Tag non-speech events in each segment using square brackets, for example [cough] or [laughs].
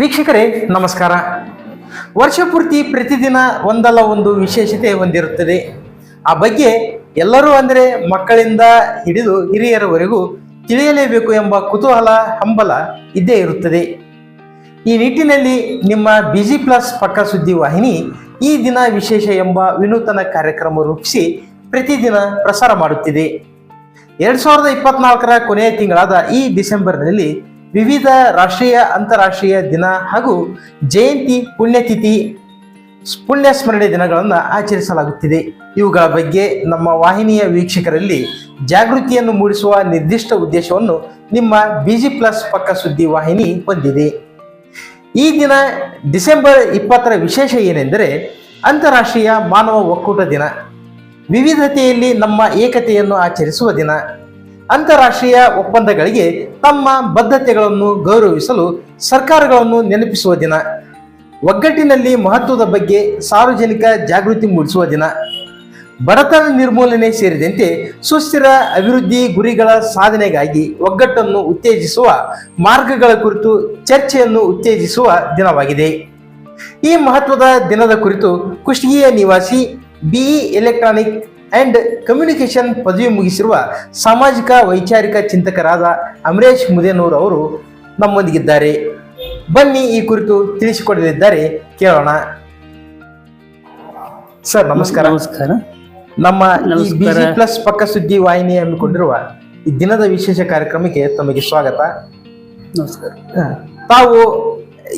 ವೀಕ್ಷಕರೇ, ನಮಸ್ಕಾರ. ವರ್ಷ ಪೂರ್ತಿ ಪ್ರತಿದಿನ ಒಂದಲ್ಲ ಒಂದು ವಿಶೇಷತೆ ಹೊಂದಿರುತ್ತದೆ. ಆ ಬಗ್ಗೆ ಎಲ್ಲರೂ ಅಂದರೆ ಮಕ್ಕಳಿಂದ ಹಿಡಿದು ಹಿರಿಯರವರೆಗೂ ತಿಳಿಯಲೇಬೇಕು ಎಂಬ ಕುತೂಹಲ, ಹಂಬಲ ಇದ್ದೇ ಇರುತ್ತದೆ. ಈ ನಿಟ್ಟಿನಲ್ಲಿ ನಿಮ್ಮ ಬಿಜಿ ಪ್ಲಸ್ ಪಕ್ಕ ಸುದ್ದಿ ವಾಹಿನಿ ಈ ದಿನ ವಿಶೇಷ ಎಂಬ ವಿನೂತನ ಕಾರ್ಯಕ್ರಮ ರೂಪಿಸಿ ಪ್ರತಿದಿನ ಪ್ರಸಾರ ಮಾಡುತ್ತಿದೆ. ಎರಡು ಸಾವಿರದ ಇಪ್ಪತ್ನಾಲ್ಕರ ಕೊನೆಯ ತಿಂಗಳಾದ ಈ ಡಿಸೆಂಬರ್ನಲ್ಲಿ ವಿವಿಧ ರಾಷ್ಟ್ರೀಯ, ಅಂತಾರಾಷ್ಟ್ರೀಯ ದಿನ ಹಾಗೂ ಜಯಂತಿ, ಪುಣ್ಯತಿಥಿ ಪುಣ್ಯ ಸ್ಮರಣೆ ದಿನಗಳನ್ನು ಆಚರಿಸಲಾಗುತ್ತಿದೆ. ಇವುಗಳ ಬಗ್ಗೆ ನಮ್ಮ ವಾಹಿನಿಯ ವೀಕ್ಷಕರಲ್ಲಿ ಜಾಗೃತಿಯನ್ನು ಮೂಡಿಸುವ ನಿರ್ದಿಷ್ಟ ಉದ್ದೇಶವನ್ನು ನಿಮ್ಮ ಬಿಜಿ ಪ್ಲಸ್ ಪಕ್ಕ ಸುದ್ದಿ ವಾಹಿನಿ ಹೊಂದಿದೆ. ಈ ದಿನ ಡಿಸೆಂಬರ್ ಇಪ್ಪತ್ತರ ವಿಶೇಷ ಏನೆಂದರೆ ಅಂತಾರಾಷ್ಟ್ರೀಯ ಮಾನವ ಒಕ್ಕೂಟ ದಿನ. ವಿವಿಧತೆಯಲ್ಲಿ ನಮ್ಮ ಏಕತೆಯನ್ನು ಆಚರಿಸುವ ದಿನ. ಅಂತಾರಾಷ್ಟ್ರೀಯ ಒಪ್ಪಂದಗಳಿಗೆ ತಮ್ಮ ಬದ್ಧತೆಗಳನ್ನು ಗೌರವಿಸಲು ಸರ್ಕಾರಗಳನ್ನು ನೆನಪಿಸುವ ದಿನ. ಒಗ್ಗಟ್ಟಿನಲ್ಲಿ ಮಹತ್ವದ ಬಗ್ಗೆ ಸಾರ್ವಜನಿಕ ಜಾಗೃತಿ ಮೂಡಿಸುವ ದಿನ. ಬಡತನ ನಿರ್ಮೂಲನೆ ಸೇರಿದಂತೆ ಸುಸ್ಥಿರ ಅಭಿವೃದ್ಧಿ ಗುರಿಗಳ ಸಾಧನೆಗಾಗಿ ಒಗ್ಗಟ್ಟನ್ನು ಉತ್ತೇಜಿಸುವ ಮಾರ್ಗಗಳ ಕುರಿತು ಚರ್ಚೆಯನ್ನು ಉತ್ತೇಜಿಸುವ ದಿನವಾಗಿದೆ. ಈ ಮಹತ್ವದ ದಿನದ ಕುರಿತು ಕುಷ್ಟಗಿಯ ನಿವಾಸಿ ಬಿಇ ಎಲೆಕ್ಟ್ರಾನಿಕ್ ಅಂಡ್ ಕಮ್ಯುನಿಕೇಷನ್ ಪದವಿ ಮುಗಿಸಿರುವ ಸಾಮಾಜಿಕ ವೈಚಾರಿಕ ಚಿಂತಕರಾದ ಅಮರೇಶ್ ಮುದೇನೂರ್ ಅವರು ನಮ್ಮೊಂದಿಗಿದ್ದಾರೆ. ಬನ್ನಿ ಈ ಕುರಿತು ತಿಳಿಸಿಕೊಡಲಿದ್ದಾರೆ. ಕೇಳೋಣ. ಸರ್ ನಮಸ್ಕಾರ. ನಮಸ್ಕಾರ. ನಮ್ಮ. ಪ್ಲಸ್ ಪಕ್ಕ ಸುದ್ದಿ ವಾಹಿನಿ ಹಮ್ಮಿಕೊಂಡಿರುವ ಈ ದಿನದ ವಿಶೇಷ ಕಾರ್ಯಕ್ರಮಕ್ಕೆ ತಮಗೆ ಸ್ವಾಗತ. ನಮಸ್ಕಾರ. ತಾವು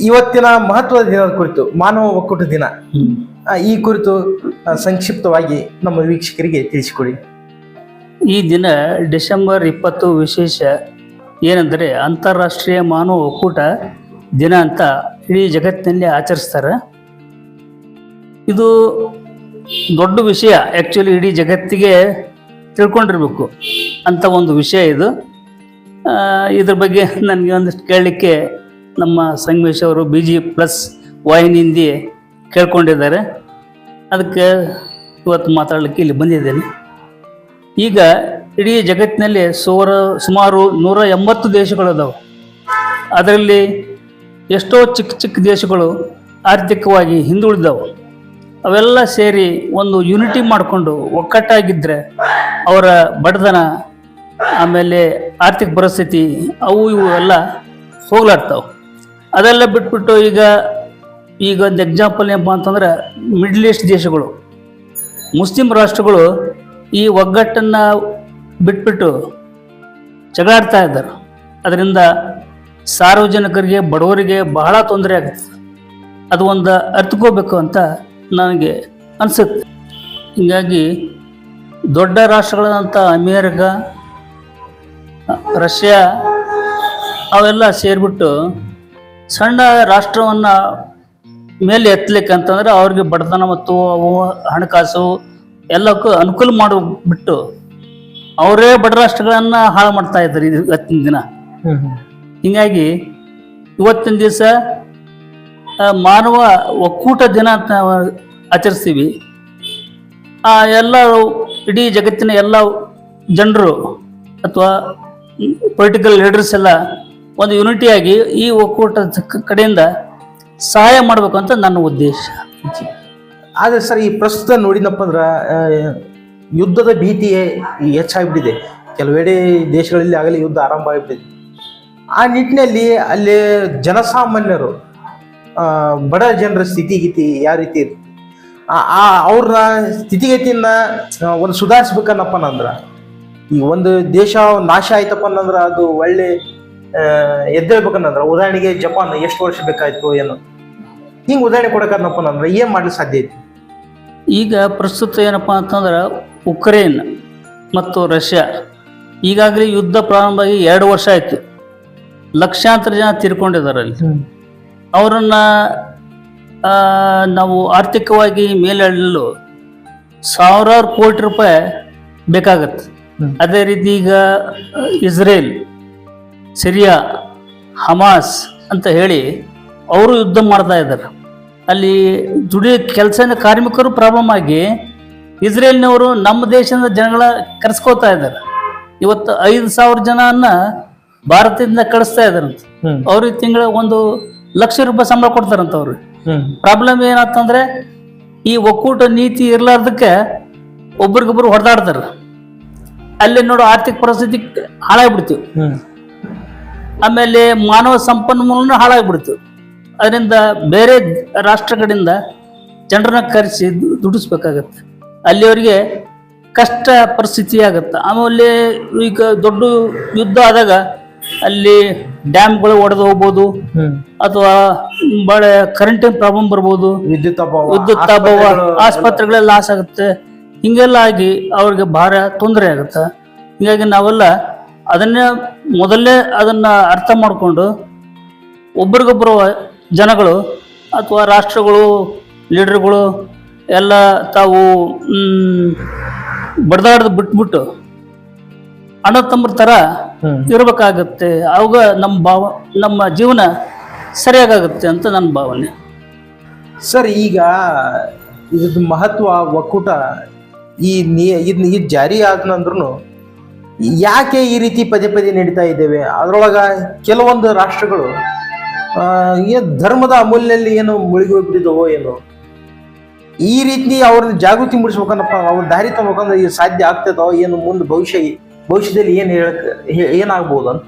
ಇವತ್ತಿನ ಮಹತ್ವದ ದಿನದ ಕುರಿತು ಮಾನವ ಒಕ್ಕೂಟ ದಿನ. ಈ ಕುರಿತು ಸಂಕ್ಷಿಪ್ತವಾಗಿ ನಮ್ಮ ವೀಕ್ಷಕರಿಗೆ ತಿಳಿಸಿಕೊಡಿ. ಈ ದಿನ ಡಿಸೆಂಬರ್ ಇಪ್ಪತ್ತು ವಿಶೇಷ ಏನೆಂದರೆ ಅಂತಾರಾಷ್ಟ್ರೀಯ ಮಾನವ ಒಕ್ಕೂಟ ದಿನ ಅಂತ ಇಡೀ ಜಗತ್ತಿನಲ್ಲಿ ಆಚರಿಸ್ತಾರೆ. ಇದು ದೊಡ್ಡ ವಿಷಯ ಆ್ಯಕ್ಚುಲಿ ಇಡೀ ಜಗತ್ತಿಗೆ ತಿಳ್ಕೊಂಡಿರ್ಬೇಕು ಅಂತ ಒಂದು ವಿಷಯ ಇದು. ಇದ್ರ ಬಗ್ಗೆ ನನಗೆ ಒಂದಿಷ್ಟು ಕೇಳಲಿಕ್ಕೆ ನಮ್ಮ ಸಂಗಮೇಶ್ ಅವರು ಬಿ ಜಿ ಪ್ಲಸ್ ವಾಹಿನಿಯಿಂದ ಕೇಳ್ಕೊಂಡಿದ್ದಾರೆ. ಅದಕ್ಕೆ ಇವತ್ತು ಮಾತಾಡಲಿಕ್ಕೆ ಇಲ್ಲಿ ಬಂದಿದ್ದೇನೆ. ಈಗ ಇಡೀ ಜಗತ್ತಿನಲ್ಲಿ ಸುಮಾರು ಸುಮಾರು ನೂರ ಎಂಬತ್ತು ದೇಶಗಳಿದಾವೆ. ಅದರಲ್ಲಿ ಎಷ್ಟೋ ಚಿಕ್ಕ ಚಿಕ್ಕ ದೇಶಗಳು ಆರ್ಥಿಕವಾಗಿ ಹಿಂದುಳಿದವು. ಅವೆಲ್ಲ ಸೇರಿ ಒಂದು ಯುನಿಟಿ ಮಾಡಿಕೊಂಡು ಒಕ್ಕಟ್ಟಾಗಿದ್ದರೆ ಅವರ ಬಡತನ, ಆಮೇಲೆ ಆರ್ಥಿಕ ಪರಿಸ್ಥಿತಿ, ಅವು ಇವು ಎಲ್ಲ ಹೋಗ್ಲಾಡ್ತಾವೆ. ಅದೆಲ್ಲ ಬಿಟ್ಬಿಟ್ಟು ಈಗ ಈಗ ಒಂದು ಎಕ್ಸಾಂಪಲ್ ಏನಪ್ಪ ಅಂತಂದ್ರೆ ಮಿಡ್ಲ್ ಈಸ್ಟ್ ದೇಶಗಳು. ಮುಸ್ಲಿಂ ರಾಷ್ಟ್ರಗಳು ಈ ಒಗ್ಗಟ್ಟನ್ನು ಬಿಟ್ಬಿಟ್ಟು ಜಗಳಾಡ್ತಾ ಇದ್ದಾರೆ. ಅದರಿಂದ ಸಾರ್ವಜನಿಕರಿಗೆ, ಬಡವರಿಗೆ ಬಹಳ ತೊಂದರೆ ಆಗುತ್ತೆ. ಅದು ಒಂದು ಅರ್ಥಕೋಬೇಕು ಅಂತ ನನಗೆ ಅನಿಸುತ್ತೆ. ಹೀಗಾಗಿ ದೊಡ್ಡ ರಾಷ್ಟ್ರಗಳಾದಂಥ ಅಮೇರಿಕ, ರಷ್ಯಾ, ಅವೆಲ್ಲ ಸೇರಿಬಿಟ್ಟು ಸಣ್ಣ ರಾಷ್ಟ್ರವನ್ನು ಮೇಲೆ ಎತ್ತಲಿಕ್ಕೆ ಅಂತಂದ್ರೆ ಅವ್ರಿಗೆ ಬಡತನ ಮತ್ತು ಅವು ಹಣಕಾಸು ಎಲ್ಲಕ್ಕೂ ಅನುಕೂಲ ಮಾಡಿಬಿಟ್ಟು ಅವರೇ ಬಡ ರಾಷ್ಟ್ರಗಳನ್ನು ಹಾಳು ಮಾಡ್ತಾ ಇದ್ದಾರೆ ಇದು ಇವತ್ತಿನ ದಿನ. ಹೀಗಾಗಿ ಇವತ್ತಿನ ದಿವಸ ಮಾನವ ಒಕ್ಕೂಟ ದಿನ ಅಂತ ಆಚರಿಸ್ತೀವಿ. ಆ ಎಲ್ಲ ಇಡೀ ಜಗತ್ತಿನ ಎಲ್ಲ ಜನರು ಅಥವಾ ಪೊಲಿಟಿಕಲ್ ಲೀಡರ್ಸ್ ಎಲ್ಲ ಒಂದು ಯುನಿಟಿಯಾಗಿ ಈ ಒಕ್ಕೂಟದ ಕಡೆಯಿಂದ ಸಹಾಯ ಮಾಡಬೇಕು ಅಂತ ನನ್ನ ಉದ್ದೇಶ. ಆದರೆ ಸರ್, ಈ ಪ್ರಸ್ತುತ ನೋಡಿದಪ್ಪ ಅಂದ್ರೆ ಯುದ್ಧದ ಭೀತಿ ಹೆಚ್ಚಾಗ್ಬಿಟ್ಟಿದೆ ಕೆಲವೆಡೆ ದೇಶಗಳಲ್ಲಿ ಆಗಲಿ ಯುದ್ಧ ಆರಂಭ ಆಗಿಬಿಟ್ಟಿದೆ. ಆ ನಿಟ್ಟಿನಲ್ಲಿ ಅಲ್ಲಿ ಜನಸಾಮಾನ್ಯರು ಬಡ ಜನರ ಸ್ಥಿತಿಗತಿ ಯಾವ ರೀತಿ ಇರುತ್ತೆ ಆ- ಅವ್ರನ್ನ ಅವ್ರ ಸ್ಥಿತಿಗತಿಯನ್ನ ಒಂದು ಸುಧಾರಿಸ್ಬೇಕನ್ನಪ್ಪ ಅಂದ್ರ, ಈ ಒಂದು ದೇಶ ನಾಶ ಆಯ್ತಪ್ಪ ಅನ್ನಂದ್ರೆ ಅದು ಒಳ್ಳೆ ಎದ್ದೇಳ್ಬೇಕನ್ನಂದ್ರ, ಉದಾಹರಣೆಗೆ ಜಪಾನ್, ಎಷ್ಟು ವರ್ಷ ಬೇಕಾಯ್ತು ಏನು. ಹಿಂಗೆ ಉದಾಹರಣೆ ಕೊಡಕನ್ನಪ್ಪ ಅಂದ್ರೆ ಏನು ಮಾಡಲು ಸಾಧ್ಯ ಐತಿ? ಈಗ ಪ್ರಸ್ತುತ ಏನಪ್ಪ ಅಂತಂದ್ರೆ ಉಕ್ರೇನ್ ಮತ್ತು ರಷ್ಯಾ ಈಗಾಗಲೇ ಯುದ್ಧ ಪ್ರಾರಂಭ ಆಗಿ ಎರಡು ವರ್ಷ ಆಯ್ತು. ಲಕ್ಷಾಂತರ ಜನ ತೀರ್ಕೊಂಡಿದ್ದಾರೆ ಅಲ್ಲಿ ಅವರನ್ನು ನಾವು ಆರ್ಥಿಕವಾಗಿ ಮೇಲೆಳಲು ಸಾವಿರಾರು ಕೋಟಿ ರೂಪಾಯಿ ಬೇಕಾಗತ್ತೆ. ಅದೇ ರೀತಿ ಈಗ ಇಸ್ರೇಲ್ ಸಿರಿಯಾ ಹಮಾಸ್ ಅಂತ ಹೇಳಿ ಅವರು ಯುದ್ಧ ಮಾಡ್ತಾ ಇದ್ದಾರೆ. ಅಲ್ಲಿ ದುಡಿ ಕೆಲಸನ ಕಾರ್ಮಿಕರು ಪ್ರಾಬ್ಲಮ್ ಆಗಿ ಇಸ್ರೇಲ್ನವರು ನಮ್ಮ ದೇಶದ ಜನಗಳ ಕರೆಸ್ಕೋತಾ ಇದ್ದಾರೆ. ಇವತ್ತು ಐದು ಸಾವಿರ ಜನನ್ನ ಭಾರತದಿಂದ ಕಳಿಸ್ತಾ ಇದ್ದಾರೆ ಅವ್ರಿಗೆ ತಿಂಗಳ ಒಂದು ಲಕ್ಷ ರೂಪಾಯಿ ಸಂಬಳ ಕೊಡ್ತಾರಂತ ಅವ್ರು. ಪ್ರಾಬ್ಲಮ್ ಏನಂತಂದ್ರೆ ಈ ಒಕ್ಕೂಟ ನೀತಿ ಇರ್ಲಾರ್ದಕ್ಕೆ ಒಬ್ರಿಗೊಬ್ರು ಹೊಡೆದಾಡ್ತಾರ. ಅಲ್ಲಿ ನೋಡು ಆರ್ಥಿಕ ಪರಿಸ್ಥಿತಿ ಹಾಳಾಗ್ಬಿಡ್ತೀವಿ ಆಮೇಲೆ ಮಾನವ ಸಂಪನ್ಮೂಲನೂ ಹಾಳಾಗ್ಬಿಡ್ತು. ಅದರಿಂದ ಬೇರೆ ರಾಷ್ಟ್ರಗಳಿಂದ ಜನರನ್ನ ಕರೆಸಿ ದುಡಿಸ್ಬೇಕಾಗತ್ತೆ. ಅಲ್ಲಿಯವರಿಗೆ ಕಷ್ಟ ಪರಿಸ್ಥಿತಿ ಆಗತ್ತೆ. ಆಮೇಲೆ ಈಗ ದೊಡ್ಡ ಯುದ್ಧ ಆದಾಗ ಅಲ್ಲಿ ಡ್ಯಾಮ್ಗಳು ಒಡೆದು ಹೋಗ್ಬೋದು. ಅಥವಾ ಭಾಳ ಕರೆಂಟಿನ ಪ್ರಾಬ್ಲಮ್ ಬರ್ಬೋದು. ವಿದ್ಯುತ್ ವಿದ್ಯುತ್ ಅಭಾವ ಆಸ್ಪತ್ರೆಗಳು- ಆಸ್ಪತ್ರೆಗಳೆಲ್ಲ ಲಾಸ್ ಆಗುತ್ತೆ. ಹಿಂಗೆಲ್ಲ ಆಗಿ ಅವ್ರಿಗೆ ಭಾರ ತೊಂದರೆ ಆಗುತ್ತೆ. ಹೀಗಾಗಿ ನಾವೆಲ್ಲ ಅದನ್ನೇ ಮೊದಲೇ ಅದನ್ನ ಅರ್ಥ ಮಾಡಿಕೊಂಡು ಒಬ್ರಿಗೊಬ್ಬರು ಜನಗಳು ಅಥವಾ ರಾಷ್ಟ್ರಗಳು ಲೀಡರ್ಗಳು ಎಲ್ಲ ತಾವು ಬಡ್ದಾಡ್ದು ಬಿಟ್ಬಿಟ್ಟು ಅಣ್ಣ ತಮ್ಮರ ಥರ ಇರಬೇಕಾಗತ್ತೆ. ಅವಾಗ ನಮ್ಮ ಭಾವ ನಮ್ಮ ಜೀವನ ಸರಿಯಾಗುತ್ತೆ ಅಂತ ನನ್ನ ಭಾವನೆ. ಸರ್ ಈಗ ಇದ್ರದ್ದು ಮಹತ್ವ ಒಕ್ಕೂಟ ಈ ನೀ ಇದ್ ಇದು ಜಾರಿ ಆದ್ನಂದ್ರೂ ಯಾಕೆ ಈ ರೀತಿ ಪದೇ ಪದೇ ನಡೀತಾ ಇದ್ದೇವೆ? ಅದರೊಳಗ ಕೆಲವೊಂದು ರಾಷ್ಟ್ರಗಳು ಏನ್ ಧರ್ಮದ ಅಮೂಲ್ಯಲ್ಲಿ ಏನು ಮುಳುಗಿ ಹೋಗ್ಬಿಟ್ಟಿದವೋ ಏನೋ. ಈ ರೀತಿ ಅವ್ರನ್ನ ಜಾಗೃತಿ ಮೂಡಿಸ್ಬೇಕನ್ನಪ್ಪ ಅವ್ರ ದಾರಿ ತಗೋಬೇಕಂದ್ರೆ ಇದು ಸಾಧ್ಯ ಆಗ್ತದೋ ಏನು ಮುಂದೆ ಭವಿಷ್ಯ ಭವಿಷ್ಯದಲ್ಲಿ ಏನು ಹೇಳಕ್ ಏನಾಗ್ಬೋದು ಅಂತ.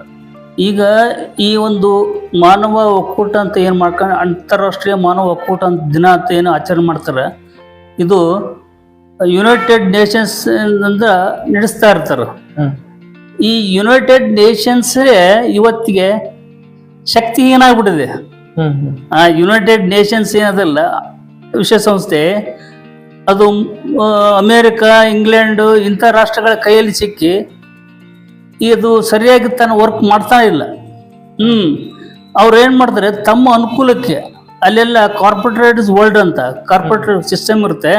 ಈಗ ಈ ಒಂದು ಮಾನವ ಒಕ್ಕೂಟ ಅಂತ ಏನು ಮಾಡ್ಕೊಂಡು ಅಂತಾರಾಷ್ಟ್ರೀಯ ಮಾನವ ಒಕ್ಕೂಟ ಅಂತ ದಿನ ಅಂತ ಏನು ಆಚರಣೆ ಮಾಡ್ತಾರೆ ಇದು ಯುನೈಟೆಡ್ ನೇಷನ್ಸ್ ಅಂತ ನಡೆಸ್ತಾ ಇರ್ತಾರೆ. ಈ ಯುನೈಟೆಡ್ ನೇಷನ್ಸೇ ಇವತ್ತಿಗೆ ಶಕ್ತಿ ಏನಾಗ್ಬಿಟ್ಟಿದೆ? ಹ್ಮ್ ಹ್ಮ್. ಆ ಯುನೈಟೆಡ್ ನೇಷನ್ಸ್ ಏನದಲ್ಲ ವಿಶ್ವಸಂಸ್ಥೆ ಅದು ಅಮೇರಿಕಾ ಅಮೇರಿಕ ಇಂಗ್ಲೆಂಡು ಇಂಥ ರಾಷ್ಟ್ರಗಳ ಕೈಯಲ್ಲಿ ಸಿಕ್ಕಿ ಇದು ಸರಿಯಾಗಿ ತನ್ನ ವರ್ಕ್ ಮಾಡ್ತಾ ಇಲ್ಲ. ಹ್ಞೂ ಅವ್ರು ಏನು ಮಾಡ್ತಾರೆ ತಮ್ಮ ಅನುಕೂಲಕ್ಕೆ ಅಲ್ಲೆಲ್ಲ ಕಾರ್ಪೊರೇಟ್ಸ್ ವರ್ಲ್ಡ್ ಅಂತ ಕಾರ್ಪೊರೇಟ್ ಸಿಸ್ಟಮ್ ಇರುತ್ತೆ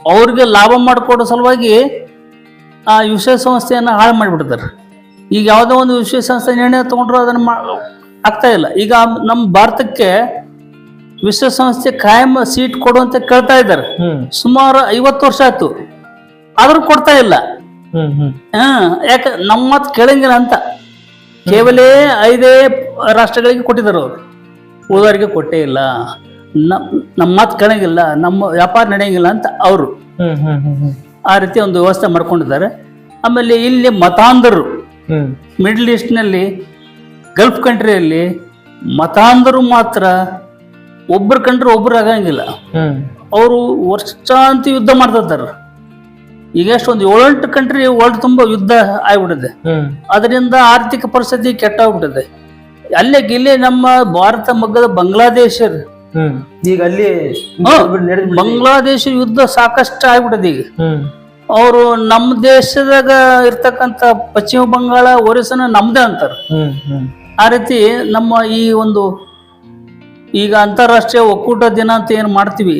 ಅವ್ರಿಗೆ ಲಾಭ ಮಾಡಿಕೊಡೋ ಸಲುವಾಗಿ ಆ ವಿಶ್ವಸಂಸ್ಥೆಯನ್ನು ಹಾಳು ಮಾಡಿಬಿಡ್ತಾರೆ. ಈಗ ಯಾವುದೋ ಒಂದು ವಿಶ್ವಸಂಸ್ಥೆ ನಿರ್ಣಯ ತೊಗೊಂಡ್ರು ಅದನ್ನು ಮಾ ಆಗ್ತಾ ಇಲ್ಲ. ಈಗ ನಮ್ಮ ಭಾರತಕ್ಕೆ ವಿಶ್ವಸಂಸ್ಥೆ ಕಾಯಂ ಸೀಟ್ ಕೊಡು ಅಂತ ಕೇಳ್ತಾ ಇದ್ದಾರೆ. ಸುಮಾರು ಐವತ್ತು ವರ್ಷ ಆಯ್ತು. ಆದ್ರೂ ಕೊಡ್ತಾ ಇಲ್ಲ. ಹಾ ಯಾಕೆ ನಮ್ಮ ಮಾತು ಕೇಳಂಗಿಲ್ಲ ಅಂತ. ಕೇವಲ ಐದೇ ರಾಷ್ಟ್ರಗಳಿಗೆ ಕೊಟ್ಟಿದ್ದಾರೆ ಅವರು. ಓದೋರಿಗೆ ಕೊಟ್ಟೇ ಇಲ್ಲ. ನಮ್ಮ ಮಾತು ಕೇಳಂಗಿಲ್ಲ. ನಮ್ಮ ವ್ಯಾಪಾರ ನಡೆಯಂಗಿಲ್ಲ ಅಂತ ಅವರು. ಆ ರೀತಿ ಒಂದು ವ್ಯವಸ್ಥೆ ಮಾಡ್ಕೊಂಡಿದ್ದಾರೆ. ಆಮೇಲೆ ಇಲ್ಲಿ ಮತಾಂಧರು ಮಿಡ್ಲ್ ಈಸ್ಟ್ ಈಸ್ಟ್ನಲ್ಲಿ ಗಲ್ಫ್ ಕಂಟ್ರಿಯಲ್ಲಿ ಮತಾಂಧರು ಮಾತ್ರ ಒಬ್ಬರು ಕಂಡ್ರೆ ಒಬ್ರು ಆಗಂಗಿಲ್ಲ. ಅವರು ವರ್ಷಾಂತಿ ಯುದ್ಧ ಮಾಡ್ತಿರ್ತಾರೆ. ಈಗ ಎಷ್ಟೊಂದು ಒಂದು ಏಳೆಂಟು ಕಂಟ್ರಿ ವರ್ಲ್ಡ್ ತುಂಬ ಯುದ್ಧ ಆಗ್ಬಿಟ್ಟಿದೆ. ಅದರಿಂದ ಆರ್ಥಿಕ ಪರಿಸ್ಥಿತಿ ಕೆಟ್ಟಾಗ್ಬಿಟ್ಟಿದೆ. ಅಲ್ಲೇ ಗಿಲ್ಲಿ ನಮ್ಮ ಭಾರತ ಮಗ್ಗದ ಬಾಂಗ್ಲಾದೇಶ ಈಗ ಅಲ್ಲಿ ಬಂಗ್ಲಾದೇಶ ಯುದ್ಧ ಸಾಕಷ್ಟು ಆಗ್ಬಿಟ್ಟಿದೆ ಈಗ. ಅವರು ನಮ್ಮ ದೇಶದಾಗ ಇರ್ತಕ್ಕಂತ ಪಶ್ಚಿಮ ಬಂಗಾಳ ಒರಿಸ್ಸಾನ ನಮ್ದೇ ಅಂತಾರೆ. ಆ ರೀತಿ ನಮ್ಮ ಈ ಒಂದು ಈಗ ಅಂತಾರಾಷ್ಟ್ರೀಯ ಒಕ್ಕೂಟ ದಿನ ಅಂತ ಏನು ಮಾಡ್ತೀವಿ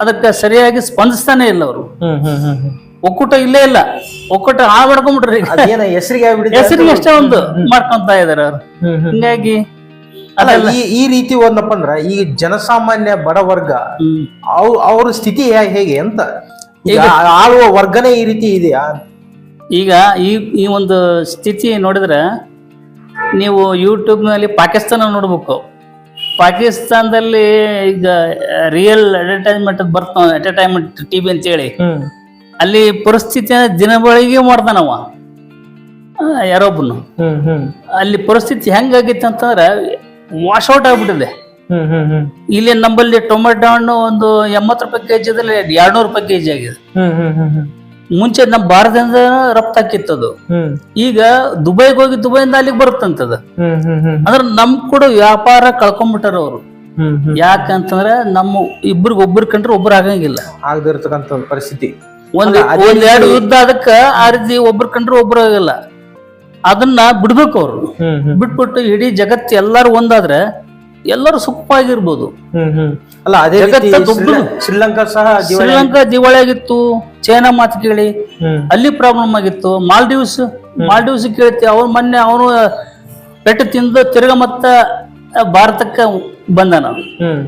ಅದಕ್ಕೆ ಸರಿಯಾಗಿ ಸ್ಪಂದಿಸ್ತಾನೆ ಇಲ್ಲ ಅವರು. ಒಕ್ಕೂಟ ಇಲ್ಲೇ ಇಲ್ಲ. ಒಕ್ಕೂಟ ಹಾಳು ಮಾಡ್ಕೊಂಡ್ಬಿಟ್ರಿ ಹೆಸರಿಗೆ ಆಗ್ಬಿಟ್ಟಿದೆ ಹೆಸರಿಗೆ ಅಷ್ಟೇ ಒಂದು ಮಾಡ್ಕೊಂತ ಇದಾರೆ ಅವ್ರು. ಹಿಂಗಾಗಿ ಅಲ್ಲ ಈ ಈ ರೀತಿ ಒಂದಪ್ಪ ಅಂದ್ರ ಈ ಜನಸಾಮಾನ್ಯ ಬಡ ವರ್ಗ ಅವ್ರ ಅವ್ರ ಸ್ಥಿತಿ ಹೇಗೆ ಅಂತ? ಈಗ ಆಳುವ ವರ್ಗನೇ ಈ ರೀತಿ ಇದೆಯಾ? ಈಗ ಈ ಈ ಒಂದು ಸ್ಥಿತಿ ನೋಡಿದ್ರೆ ನೀವು ಯೂಟ್ಯೂಬ್ನಲ್ಲಿ ಪಾಕಿಸ್ತಾನ ನೋಡ್ಬೇಕು. ಪಾಕಿಸ್ತಾನದಲ್ಲಿ ಈಗ ರಿಯಲ್ ಅಡ್ವರ್ಟೈಸ್ಮೆಂಟ್ ಬರ್ತಾವ ಎಂಟರ್ಟೈನ್ಮೆಂಟ್ ಟಿ ವಿ ಅಂತೇಳಿ. ಅಲ್ಲಿ ಪರಿಸ್ಥಿತಿ ದಿನ ಬೆಳಗ್ಗೆ ಮಾಡ್ತಾನವ ಯಾರೊಬ್ಬನು ಅಲ್ಲಿ ಪರಿಸ್ಥಿತಿ ಹೆಂಗಾಗಿತ್ತು ಅಂತಂದ್ರೆ ವಾಶ್ ಔಟ್ ಆಗ್ಬಿಟ್ಟಿದೆ. ಇಲ್ಲಿ ನಮ್ಮಲ್ಲಿ ಟೊಮೆಟೊ ಹಣ್ಣು ಒಂದು ಎಂಬತ್ತು ರೂಪಾಯಿ ಕೆ ಜಿ ಇದ್ರೆ ಎರಡ್ನೂರು ರೂಪಾಯಿ ಕೆ ಜಿ ಆಗಿದೆ ಮುಂಚೆ ನಮ್ಮ ಭಾರತದಿಂದ ರಫ್ತಾಕಿತ್ತದು ಅದು. ಈಗ ದುಬೈಗೆ ಹೋಗಿ ದುಬೈಯಿಂದ ಅಲ್ಲಿಗೆ ಬರುತ್ತಂತದ ಅಂದ್ರೆ ನಮ್ ಕೂಡ ವ್ಯಾಪಾರ ಕಳ್ಕೊಂಡ್ಬಿಟ್ಟಾರ ಅವರು. ಯಾಕಂತಂದ್ರೆ ನಮ್ಮ ಇಬ್ಬರಿಗೆ ಒಬ್ಬರು ಕಂಡ್ರೆ ಒಬ್ರು ಆಗಂಗಿಲ್ಲ. ಆಗದಿರ್ತಕ್ಕಂಥ ಪರಿಸ್ಥಿತಿ. ಒಂದ್ ಒಂದ್ ಎರಡು ಯುದ್ಧ ಅದಕ್ಕ ಆ ರೀತಿ ಒಬ್ರು ಕಂಡ್ರೆ ಒಬ್ರು ಆಗಲ್ಲ. ಅದನ್ನ ಬಿಡ್ಬೇಕು ಅವರು. ಬಿಟ್ಬಿಟ್ಟು ಇಡೀ ಜಗತ್ತು ಎಲ್ಲಾರು ಒಂದಾದ್ರೆ ಎಲ್ಲರೂ ಸುಖವಾಗಿರ್ಬೋದು. ಅಲ್ಲ ಅದೇ ಜಗತ್ತ. ಶ್ರೀಲಂಕಾ ಸಹ ದಿವಾಳಿ ಶ್ರೀಲಂಕಾ ದಿವಾಳಿ ಆಗಿತ್ತು ಚೈನಾ ಮಾತು ಕೇಳಿ. ಹ್ಮ್. ಅಲ್ಲಿ ಪ್ರಾಬ್ಲಮ್ ಆಗಿತ್ತು. ಮಾಲ್ಡೀವ್ಸ್ ಮಾಲ್ಡೀವ್ಸ್ ಕೇಳ್ತಿ ಅವ್ರ ಮೊನ್ನೆ ಅವನು ಪೆಟ್ಟು ತಿಂದು ತಿರ್ಗ ಮತ್ತ ಭಾರತಕ್ಕೆ ಬಂದಾನ ಹ್ಮ್.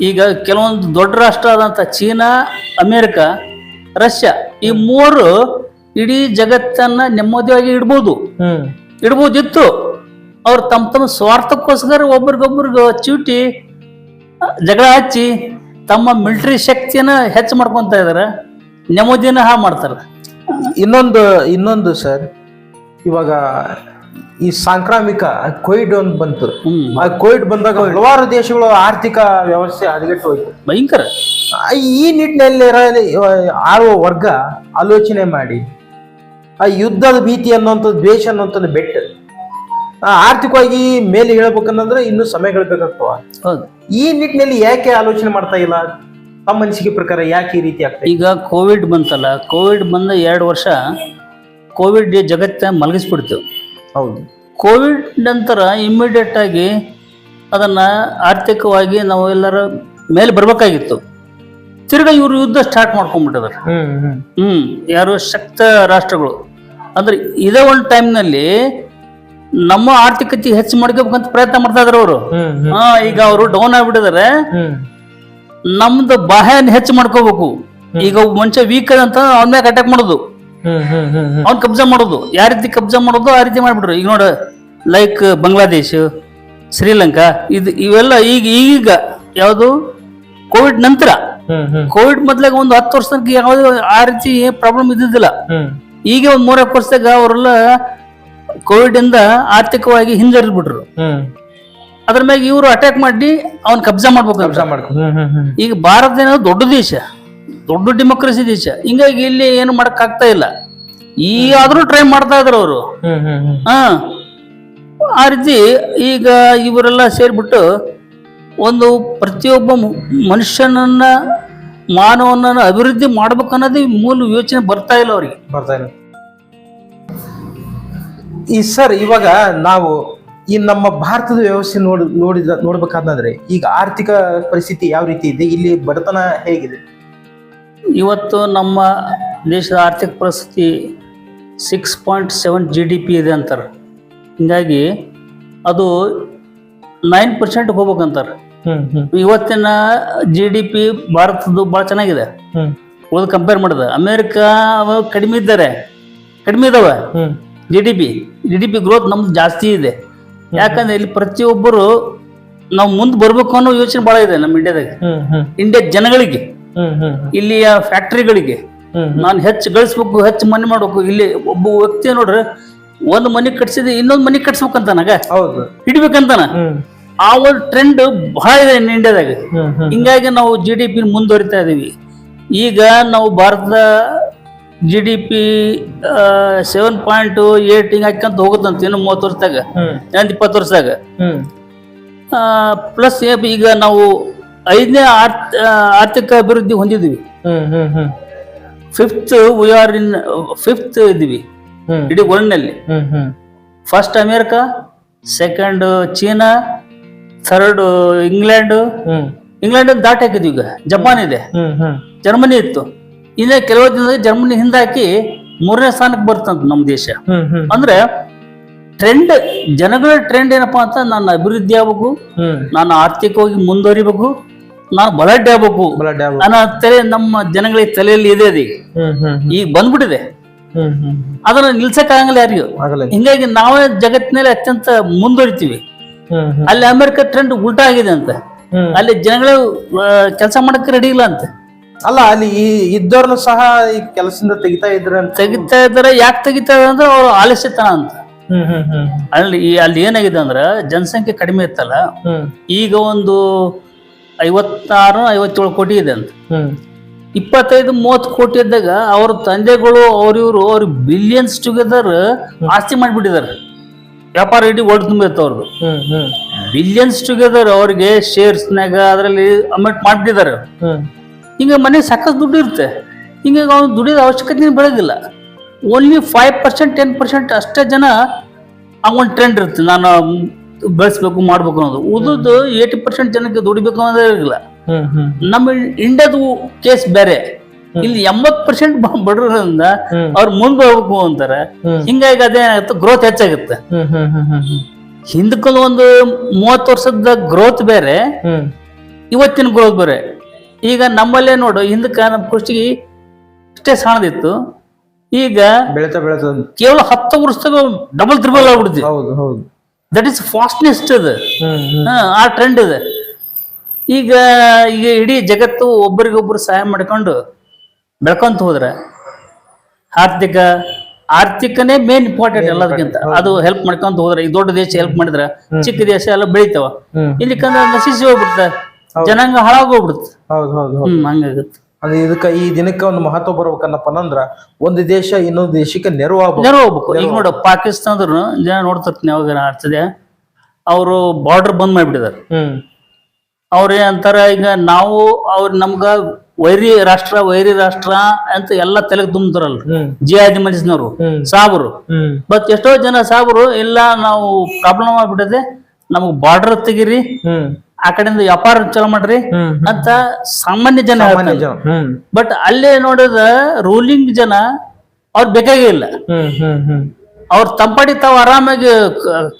ಈಗ ಕೆಲವೊಂದು ದೊಡ್ಡ ರಾಷ್ಟ್ರ ಆದಂತ ಚೀನಾ ಅಮೇರಿಕ ರಷ್ಯಾ ಈ ಮೂರು ಇಡೀ ಜಗತ್ತನ್ನ ನೆಮ್ಮದಿಯಾಗಿ ಇಡ್ಬೋದು. ಹ್ಮ್. ಇಡ್ಬೋದಿತ್ತು. ಅವ್ರು ತಮ್ಮ ತಮ್ಮ ಸ್ವಾರ್ಥಕ್ಕೋಸ್ಕರ ಒಬ್ರಿಗೊಬ್ರಿಗೆ ಚೂಟಿ ಜಗಳ ಹಚ್ಚಿ ತಮ್ಮ ಮಿಲಿಟರಿ ಶಕ್ತಿಯನ್ನ ಹೆಚ್ಚು ಮಾಡ್ಕೊಂತ ಇದಾರೆ. ನೆಮ್ಮದಿನ ಹಾ ಮಾಡ್ತಾರೆ. ಇನ್ನೊಂದು ಇನ್ನೊಂದು ಸರ್ ಇವಾಗ ಈ ಸಾಂಕ್ರಾಮಿಕ ಕೋವಿಡ್ ಒಂದು ಬಂತು. ಆ ಕೋವಿಡ್ ಬಂದಾಗ ಹಲವಾರು ದೇಶಗಳು ಆರ್ಥಿಕ ವ್ಯವಸ್ಥೆ ಹದಗೆಟ್ಟು ಹೋಯ್ತು. ಭಯಂಕರ. ಈ ನಿಟ್ಟಿನಲ್ಲಿ ಆಳುವ ವರ್ಗ ಆಲೋಚನೆ ಮಾಡಿ ಆ ಯುದ್ಧದ ಭೀತಿ ಅನ್ನುವಂಥದ್ದು ದ್ವೇಷ ಅನ್ನುವಂಥದ್ದು ಬೆಟ್ಟ. ಆರ್ಥಿಕವಾಗಿ ಮೇಲೆ ಹೇಳ್ಬೇಕಂದ್ರೆ ಇನ್ನು ಸಮಯಗಳು ಬೇಕಾಗ್ತವ ಹೌದು. ಈ ನಿಟ್ಟಿನಲ್ಲಿ ಯಾಕೆ ಆಲೋಚನೆ ಮಾಡ್ತಾ ಇಲ್ಲ? ತಮ್ಮ ಮನಸ್ಸಿಗೆ ಪ್ರಕಾರ ಯಾಕೆ ಈ ರೀತಿ ಆಗ್ತದೆ ಈಗ ಕೋವಿಡ್ ಬಂತಲ್ಲ ಕೋವಿಡ್ ಬಂದ ಎರಡು ವರ್ಷ ಕೋವಿಡ್ ಜಗತ್ತ ಮಲಗಿಸ್ಬಿಡ್ತು. ಹೌದು. ಕೋವಿಡ್ ನಂತರ ಇಮ್ಮಿಡಿಯೇಟ್ ಆಗಿ ಅದನ್ನ ಆರ್ಥಿಕವಾಗಿ ನಾವು ಎಲ್ಲರ ಮೇಲೆ ಬರ್ಬೇಕಾಗಿತ್ತು. ತಿರ್ಗಾ ಇವರು ಯುದ್ಧ ಸ್ಟಾರ್ಟ್ ಮಾಡ್ಕೊಂಡ್ಬಿಟ್ಟಿದ್ದಾರೆ ಹ್ಮ್ ಯಾರು ಶಕ್ತ ರಾಷ್ಟ್ರಗಳು. ಅಂದ್ರೆ ಇದೇ ಒಂದು ಟೈಮ್ನಲ್ಲಿ ನಮ್ಮ ಆರ್ಥಿಕತೆ ಹೆಚ್ಚು ಮಾಡ್ಕೋಬೇಕಂತ ಪ್ರಯತ್ನ ಮಾಡ್ತಾ ಇದ್ರು ಅವರು ಹಾ ಈಗ ಅವರು ಡೌನ್ ಆಗ್ಬಿಟ್ಟಿದ್ದಾರೆ ನಮ್ದು ಬಾಹ್ಯನ ಹೆಚ್ಚು ಮಾಡ್ಕೋಬೇಕು. ಈಗ ಮನುಷ್ಯ ವೀಕ್ ಅಂತ ಅವನ ಮ್ಯಾಗ ಅಟ್ಯಾಕ್ ಮಾಡೋದು. ಅವ್ನ್ ಕಬ್ಜಾ ಮಾಡೋದು. ಯಾವ ರೀತಿ ಕಬ್ಜಾ ಮಾಡೋದು ಆ ರೀತಿ ಮಾಡ್ಬಿಟ್ರು. ಈಗ ನೋಡ ಲೈಕ್ ಬಾಂಗ್ಲಾದೇಶ ಶ್ರೀಲಂಕಾ ಇದು ಇವೆಲ್ಲ ಈಗ ಈಗ ಯಾವುದು? ಕೋವಿಡ್ ನಂತರ. ಕೋವಿಡ್ ಮೊದ್ಲಾಗ ಒಂದು ಹತ್ತು ವರ್ಷ ಯಾವುದು ಆ ರೀತಿ ಪ್ರಾಬ್ಲಮ್ ಇದ್ದಿದ್ದಿಲ್ಲ. ಈಗ ಒಂದ್ ಮೂರಕ್ಕೆ ವರ್ಷದಾಗ ಅವರೆಲ್ಲ ಕೋವಿಡ್ ಇಂದ ಆರ್ಥಿಕವಾಗಿ ಹಿಂಜರಿದ್ಬಿಟ್ರು ಬಿಟ್ರು. ಅದ್ರ ಮ್ಯಾಗ ಇವರು ಅಟ್ಯಾಕ್ ಮಾಡಿ ಅವ್ನ ಕಬ್ಜಾ ಮಾಡ್ಬೇಕು. ಕಬ್ಜಾ ಮಾಡ್ಕೊ ಹ್ಮ್ ಹ್ಮ್ ಹ್ಮ್. ಈಗ ಭಾರತ ಏನೋ ದೊಡ್ಡ ದೇಶ ದೊಡ್ಡ ಡೆಮೋಕ್ರಸಿ ದೇಶ. ಹಿಂಗಾಗಿ ಇಲ್ಲಿ ಏನು ಮಾಡಕ್ ಆಗ್ತಾ ಇಲ್ಲ. ಈ ಆದ್ರೂ ಟ್ರೈ ಮಾಡ್ತಾ ಇದ್ರು ಅವರು. ಹಾ. ಆ ರೀತಿ ಈಗ ಇವರೆಲ್ಲ ಸೇರ್ಬಿಟ್ಟು ಒಂದು ಪ್ರತಿಯೊಬ್ಬ ಮನುಷ್ಯನನ್ನ ಮಾನವನನ್ನ ಅಭಿವೃದ್ಧಿ ಮಾಡ್ಬೇಕನ್ನೋದೇ ಮೂಲ ಯೋಚನೆ ಬರ್ತಾ ಇಲ್ಲ ಅವ್ರಿಗೆ. ಬರ್ತಾ ಇಲ್ಲ. ಈ ಸರ್ ಇವಾಗ ನಾವು ಈ ನಮ್ಮ ಭಾರತದ ವ್ಯವಸ್ಥೆ ನೋಡಿ ನೋಡಿದ ನೋಡ್ಬೇಕಾದ್ರೆ ಈಗ ಆರ್ಥಿಕ ಪರಿಸ್ಥಿತಿ ಯಾವ ರೀತಿ ಇದೆ? ಇಲ್ಲಿ ಬಡತನ ಹೇಗಿದೆ? ಇವತ್ತು ನಮ್ಮ ದೇಶದ ಆರ್ಥಿಕ ಪರಿಸ್ಥಿತಿ six point seven G D P ಇದೆ ಅಂತಾರೆ. ಹಿಂಗಾಗಿ ಅದು ನೈನ್ ಪರ್ಸೆಂಟ್ ಹೋಗ್ಬೇಕಂತಾರೆ. ಇವತ್ತಿನ ಜಿ ಡಿ ಪಿ ಭಾರತದ್ದು ಭಾಳ ಚೆನ್ನಾಗಿದೆ. ಉಳಿದು ಕಂಪೇರ್ ಮಾಡಿದ ಅಮೇರಿಕಾ ಅವು ಕಡಿಮೆ ಇದ್ದಾರೆ. ಕಡಿಮೆ ಇದಾವೆ. G D P G D P growth ನಮ್ದು ಜಾಸ್ತಿ ಇದೆ. ಯಾಕಂದ್ರೆ ಇಲ್ಲಿ ಪ್ರತಿಯೊಬ್ಬರು ನಾವು ಮುಂದೆ ಬರ್ಬೇಕು ಅನ್ನೋ ಯೋಚನೆ ಬಹಳ ಇದೆ ನಮ್ಮ ಇಂಡಿಯಾದಾಗ ಇಂಡಿಯಾ ಜನಗಳಿಗೆ ಇಲ್ಲಿಯ ಫ್ಯಾಕ್ಟ್ರಿಗಳಿಗೆ ನಾನು ಹೆಚ್ಚು ಗಳಿಸ್ಬೇಕು ಹೆಚ್ಚು ಮನೆ ಮಾಡ್ಬೇಕು. ಇಲ್ಲಿ ಒಬ್ಬ ವ್ಯಕ್ತಿ ನೋಡ್ರಿ ಒಂದು ಮನೆ ಕಟ್ಸಿದ್ರೆ ಇನ್ನೊಂದು ಮನೆ ಕಟ್ಸ್ಬೇಕಂತ ನನಗ ಹೌದು. ಹಿಡಿಬೇಕಂತಾನ? ಆ ಒಂದು ಟ್ರೆಂಡ್ ಬಹಳ ಇದೆ ಇಂಡಿಯಾದಾಗ ಹಿಂಗಾಗಿ ನಾವು ಜಿ ಡಿ ಪಿ ಮುಂದುವರಿತಾ ಇದೀವಿ. ಈಗ ನಾವು ಭಾರತದ G D P seven point eight ಹಿಂಗೆ ಹಾಕ್ಯಂತ ಹೋಗುತ್ತಂತ ಇನ್ನು ಮೂವತ್ತು ವರ್ಷದಾಗ. ಎಂಟು ಇಪ್ಪತ್ತು ವರ್ಷದಾಗ. ಪ್ಲಸ್ ಈಗ ನಾವು ಐದನೇ ಆರ್ಥ ಆರ್ಥಿಕ ಅಭಿವೃದ್ಧಿ ಹೊಂದಿದ್ವಿ. Fifth we are in fifth ಇದ್ದೀವಿ ಹ್ಮ್. ಇಡೀ ವರ್ಲ್ಡ್ನಲ್ಲಿ first America second China third England England ದಾಟಿ ಹಾಕಿದ್ವಿ ಈಗ. ಜಪಾನ್ ಇದೆ. ಜರ್ಮನಿ ಇತ್ತು. ಇನ್ನು ಕೆಲವು ದಿನದಲ್ಲಿ ಜರ್ಮನಿ ಹಿಂದಾಕಿ ಮೂರನೇ ಸ್ಥಾನಕ್ಕೆ ಬರ್ತಂತ ನಮ್ಮ ದೇಶ. ಅಂದ್ರೆ ಟ್ರೆಂಡ್ ಜನಗಳ ಟ್ರೆಂಡ್ ಏನಪ್ಪಾ ಅಂತ ನಾನು ಅಭಿವೃದ್ಧಿ ಆಗ್ಬೇಕು ನಾನು ಆರ್ಥಿಕವಾಗಿ ಮುಂದುವರಿಬೇಕು ನಾನು ಬಲಡ್ಡೆ ಆಗ್ಬೇಕು. ಅನ್ನೋ ತಲೆ ನಮ್ಮ ಜನಗಳಿಗೆ ತಲೆಯಲ್ಲಿ ಇದೆ ಅದು ಈಗ. ಬಂದ್ಬಿಟ್ಟಿದೆ. ಅದನ್ನ ನಿಲ್ಸಕ್ ಆಗಂಗಿಲ್ಲ ಯಾರಿಗೂ. ಹಿಂಗಾಗಿ ನಾವೇ ಜಗತ್ತಿನಲ್ಲಿ ಅತ್ಯಂತ ಮುಂದುವರಿತೀವಿ. ಅಲ್ಲಿ ಅಮೆರಿಕ ಟ್ರೆಂಡ್ ಉಲ್ಟಾ ಆಗಿದೆ ಅಂತ. ಅಲ್ಲಿ ಜನಗಳು ಕೆಲಸ ಮಾಡಕ್ಕೆ ರೆಡಿ ಇಲ್ಲ ಅಂತ. ಅಲ್ಲ ಅಲ್ಲಿ ಈ ಇದ್ದವ್ರನ್ನು ಸಹ ಈ ಕೆಲಸದಿಂದ ತೆಗಿತಾ ಇದ್ರ ತೆಗಿತಾ ಇದ್ದಾರೆ. ಯಾಕೆ ತೆಗಿತಾ ಇದ್ದಾರೆ ಅಂದ್ರೆ ಅವ್ರು ಆಲಸ್ಯತನ ಅಂತ. ಅಲ್ಲಿ ಈ- ಅಲ್ಲಿ ಏನಾಗಿದೆ ಅಂದ್ರೆ ಜನಸಂಖ್ಯೆ ಕಡಿಮೆ ಇತ್ತಲ್ಲ ಈಗ ಒಂದು ಐವತ್ತಾರು ಐವತ್ತೇಳು ಕೋಟಿ ಇದೆ ಅಂತ. ಇಪ್ಪತ್ತೈದು ಮೂವತ್ತು ಕೋಟಿ ಇದ್ದಾಗ ಅವ್ರ ತಂದೆಗಳು ಅವ್ರಿವ್ರು ಅವ್ರ ಬಿಲಿಯನ್ಸ್ ಟುಗೆದರ್ ಆಸ್ತಿ ಮಾಡಿಬಿಟ್ಟಿದ್ದಾರೆ. ವ್ಯಾಪಾರ ಇಡೀ ಓಡ್ ತುಂಬಿತ್ತು ಅವ್ರದ್ದು ಬಿಲಿಯನ್ಸ್ ಟುಗೆದರ್ ಅವ್ರಿಗೆ ಶೇರ್ಸ್ನಾಗ ಅದರಲ್ಲಿ ಅಮೌಂಟ್ ಮಾಡಿಬಿಟ್ಟಿದ್ದಾರೆ. ಹಿಂಗೆ ಮನೆ ಸಾಕಷ್ಟು ದುಡ್ಡು ಇರುತ್ತೆ. ಹಿಂಗಾಗಿ ಅವ್ನು ದುಡಿಯೋದ ಅವಶ್ಯಕತೆ ಬೆಳೆದಿಲ್ಲ. Only five percent ten percent ಅಷ್ಟೇ ಜನ ಆ ಒಂದು ಟ್ರೆಂಡ್ ಇರುತ್ತೆ. ನಾನು ಬೆಳೆಸ್ಬೇಕು ಮಾಡ್ಬೇಕು ಅನ್ನೋದು. ಉಳಿದು ಏಯ್ಟಿ ಪರ್ಸೆಂಟ್ ಜನಕ್ಕೆ ದುಡಿಬೇಕು ಅನ್ನೋದೇ ಇರಲಿಲ್ಲ. ನಮ್ಮ ಇಂಡಿಯಾದ ಕೇಸ್ ಬೇರೆ. ಇಲ್ಲಿ ಎಂಬತ್ ಪರ್ಸೆಂಟ್ ಬಡವರಿಂದ. ಅವ್ರು ಮುಂದೆ ಹೋಗ್ಬೇಕು ಅಂತಾರೆ. ಹಿಂಗಾಗಿ ಅದೇನಾಗುತ್ತೆ ಗ್ರೋತ್ ಹೆಚ್ಚಾಗುತ್ತೆ. ಹಿಂದಕ್ಕೊಂದು ಒಂದು ಮೂವತ್ತು ವರ್ಷದ ಗ್ರೋತ್ ಬೇರೆ. ಇವತ್ತಿನ ಗ್ರೋತ್ ಬೇರೆ. ಈಗ ನಮ್ಮಲ್ಲೇ ನೋಡು ಹಿಂದಕ್ಕೆ ನಮ್ಮ ಕೃಷಿಗೆ ಇಷ್ಟೇ ಸಣ್ಣದಿತ್ತು ಈಗ ಬೆಳಿತಾ ಬೆಳೆತ. ಕೇವಲ ಹತ್ತು ವರ್ಷದಾಗ ಡಬಲ್ ತ್ರಿಬಲ್ ಆಗ್ಬಿಡ್ತಿ ಹೌದು ಹೌದು. ದಟ್ ಇಸ್ ಫಾಸ್ಟ್ನೆಸ್ಟ್ ಅದು. ಹಾ, ಆ ಟ್ರೆಂಡ್ ಇದೆ. ಈಗ ಈಗ ಇಡೀ ಜಗತ್ತು ಒಬ್ಬರಿಗೊಬ್ಬರು ಸಹಾಯ ಮಾಡ್ಕೊಂಡು ಬೆಳ್ಕೊಂತ ಹೋದ್ರೆ ಆರ್ಥಿಕ ಆರ್ಥಿಕನೇ ಮೇನ್ ಇಂಪಾರ್ಟೆಂಟ್ ಎಲ್ಲದಕ್ಕಿಂತ. ಅದು ಹೆಲ್ಪ್ ಮಾಡ್ಕೊಂತ ಹೋದ್ರೆ ಈ ದೊಡ್ಡ ದೇಶ ಹೆಲ್ಪ್ ಮಾಡಿದ್ರೆ ಚಿಕ್ಕ ದೇಶ ಎಲ್ಲ ಬೆಳಿತಾವ. ಹ್ಮ್. ಇಲ್ಲಿ ಕಂದ ನಶಿಸಿ ಹೋಗ್ಬಿಡ್ತ ಜನಾಂಗ ಹಾಳಾಗೋಗ್ಬಿಡುತ್ತೆ. ಹೌದು ಹೌದು ಹೌದು. ಹ್ಮ್ ಹಂಗಾಗುತ್ತೆ. ಅದು ಇದಕ್ಕ ಈ ದಿನಕ್ಕೆ ಒಂದು ಮಹತ್ವ ಬರ್ಬೇಕನ್ನಪ್ಪ ಅಂದ್ರ ಒಂದು ದೇಶ ಇನ್ನೊಂದು ದೇಶಕ್ಕೆ ನೆರವು ಆಗ್ಬೇಕು ನೆರವು ಹೋಗ್ಬೇಕು ಈಗ ನೋಡು ಪಾಕಿಸ್ತಾನದ್ರು ಜನ ನೋಡ್ತಿರ್ತೀನಿ ಯಾವಾಗ ಆಗ್ತದೆ ಅವರು ಬಾರ್ಡರ್ ಬಂದ್ ಮಾಡಿಬಿಟ್ಟಿದ್ದಾರೆ ಹ್ಮ್. ಅವ್ರ ಏನಂತಾರ ಈಗ ನಾವು ಅವ್ರ ನಮ್ಗ ವೈರಿ ರಾಷ್ಟ್ರ ವೈರಿ ರಾಷ್ಟ್ರ ಅಂತ ಎಲ್ಲ ತಲೆಗೆ ತುಂಬತಾರಲ್ಲ G Adi ಮನಸ್ಸಿನವರು hmm. ಸಾಬರು. Hmm. But ಎಷ್ಟೋ ಜನ ಸಾಬರು ಇಲ್ಲ ನಾವು ಪ್ರಾಬ್ಲಮ್ ಆಗ್ಬಿಟ್ಟಿದೆ ನಮಗ್ ಬಾರ್ಡರ್ ತೆಗೀರಿ ಆ ಕಡೆಯಿಂದ ವ್ಯಾಪಾರ ಚಲೋ ಮಾಡ್ರಿ. ಮತ್ತ ಅಂತ ಸಾಮಾನ್ಯ ಜನ ಹೇಳ್ತಾರೆ. ಬಟ್ ಅಲ್ಲೇ ನೋಡಿದ ರೂಲಿಂಗ್ ಜನ ಅವ್ರ ಬೇಕಾಗೇ ಇಲ್ಲ. ಅವ್ರ ತಂಪಾಡಿ ತಾವು ಆರಾಮಾಗಿ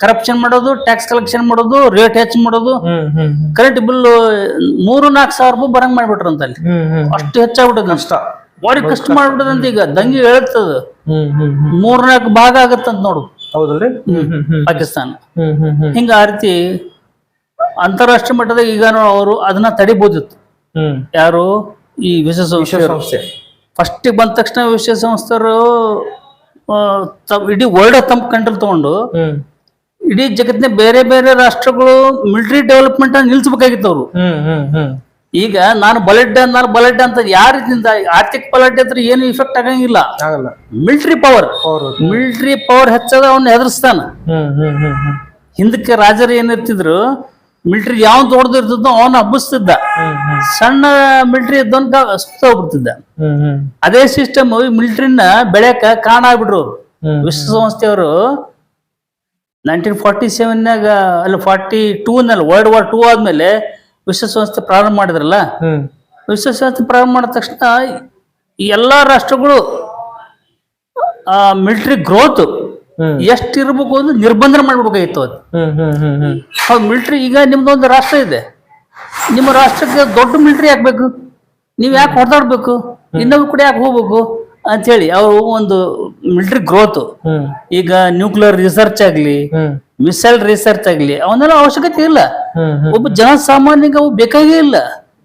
ಕರಪ್ಷನ್ ಮಾಡೋದು ಟ್ಯಾಕ್ಸ್ ಕಲೆಕ್ಷನ್ ಮಾಡೋದು ರೇಟ್ ಹೆಚ್ಚು ಮಾಡೋದು. ಕರೆಂಟ್ ಬಿಲ್ ಮೂರು ನಾಲ್ಕು ಸಾವಿರ ರೂಪಾಯಿ ಬರಂಗ್ ಮಾಡ್ಬಿಟ್ರಂತ ಅಂತ ಅಲ್ಲಿ. ಅಷ್ಟು ಹೆಚ್ಚಾಗ್ಬಿಟ್ಟದ ಕಷ್ಟ. ಬಾರಿ ಕಷ್ಟ ಮಾಡ್ಬಿಟ್ಟದಂತ ಈಗ ದಂಗೆ ಹೇಳ್ತದ. ಮೂರ್ನಾಲ್ಕು ಭಾಗ ಆಗತ್ತಂತ ನೋಡು. ಹೌದಲ್ರಿ? ಪಾಕಿಸ್ತಾನ. ಹಿಂಗ ಆ ರೀತಿ ಅಂತಾರಾಷ್ಟ್ರೀಯ ಮಟ್ಟದಾಗ ಈಗ ಅವರು ಅದನ್ನ ತಡಿಬೋದಿತ್ತು. ಯಾರು? ಈ ವಿಶೇಷ ಸಂಸ್ಥೆ ಫಸ್ಟ್ ಬಂದ ತಕ್ಷಣ ವಿಶ್ವಸಂಸ್ಥೆಯವರು ಸಂಸ್ಥೆರು ಇಡೀ ವರ್ಲ್ಡ್ ತಮ್ಮ ಕಂಟ್ರೋಲ್ ತಗೊಂಡು ಇಡೀ ಜಗತ್ತಿನ ಬೇರೆ ಬೇರೆ ರಾಷ್ಟ್ರಗಳು ಮಿಲಿಟರಿ ಡೆವಲಪ್ಮೆಂಟ್ ನಿಲ್ಸ್ಬೇಕಾಗಿತ್ತು ಅವರು. ಈಗ ನಾನು ಬಲಡ್ಡೆ ನಾನು ಬಲಡ್ಡೆ ಅಂತ ಯಾರಿಂದ ಆರ್ಥಿಕ ಬಲಡ್ಡೆ ಅಂದ್ರೆ ಏನು ಇಫೆಕ್ಟ್ ಆಗಂಗಿಲ್ಲ. ಆಗಲ್ಲ. ಮಿಲಿಟರಿ ಪವರ್ ಮಿಲಿಟರಿ ಪವರ್ ಹೆಚ್ಚದ ಅವನ್ನ ಹೆದರ್ಸ್ತಾನ. ಹಿಂದಕ್ಕೆ ರಾಜರು ಏನಿರ್ತಿದ್ರು ಮಿಲಿಟರಿ ಯಾವ ದೊಡ್ಡದು ಇರ್ತಿದ್ನೋ ಅವನ ಹಬ್ಬಿಸ್ತಿದ್ದ. ಸಣ್ಣ ಮಿಲಿಟರಿ ಇದ್ದವನ್ಗ ಹೋಗ್ಬಿಡ್ತಿದ್ದ. ಅದೇ ಸಿಸ್ಟಮ್ ಮಿಲಿಟರಿನ ಬೆಳೆಯಕ ಕಾರಣ ಆಗ್ಬಿಟ್ರು. ವಿಶ್ವಸಂಸ್ಥೆಯವರು ನೈನ್ಟೀನ್ ಫಾರ್ಟಿ ಸೆವೆನ್ನಾಗ ಅಲ್ಲಿ ಫಾರ್ಟಿ ಟೂನಲ್ಲಿ ವರ್ಲ್ಡ್ ವಾರ್ ಟೂ ಆದ್ಮೇಲೆ ವಿಶ್ವಸಂಸ್ಥೆ ಪ್ರಾರಂಭ ಮಾಡಿದ್ರಲ್ಲ? ವಿಶ್ವಸಂಸ್ಥೆ ಪ್ರಾರಂಭ ಮಾಡಿದ ತಕ್ಷಣ ಎಲ್ಲಾ ರಾಷ್ಟ್ರಗಳು ಆ ಮಿಲಿಟರಿ ಗ್ರೋತ್ ಎಷ್ಟಿರ್ಬೇಕು ಎಷ್ಟು ಇರಬೇಕು ಅಂತ ನಿರ್ಬಂಧನ ಮಾಡ್ಬಿಡ್ಬೇಕಾಗಿತ್ತು ಅದು ಹೌದು ಮಿಲಿಟರಿ ಈಗ ನಿಮ್ದೊಂದು ರಾಷ್ಟ್ರ ಇದೆ. ನಿಮ್ಮ ರಾಷ್ಟ್ರಕ್ಕೆ ದೊಡ್ಡ ಮಿಲಿಟರಿ ಹಾಕ್ಬೇಕು ನೀವು ಯಾಕೆ ಹೊಡೆದಾಡ್ಬೇಕು? ಇನ್ನೊಂದು ಕೂಡ ಯಾಕೆ ಹೋಗ್ಬೇಕು ಅಂತೇಳಿ ಅವರು ಒಂದು ಮಿಲಿಟರಿ ಗ್ರೋತ್ ಈಗ ನ್ಯೂಕ್ಲಿಯರ್ ರಿಸರ್ಚ್ ಆಗಲಿ ಮಿಸೈಲ್ ರಿಸರ್ಚ್ ಆಗಲಿ ಅವನ್ನೆಲ್ಲ ಅವಶ್ಯಕತೆ ಇಲ್ಲ. ಒಬ್ಬ ಜನಸಾಮಾನ್ಯಗೆ ಅವು ಬೇಕಾಗೇ ಇಲ್ಲ.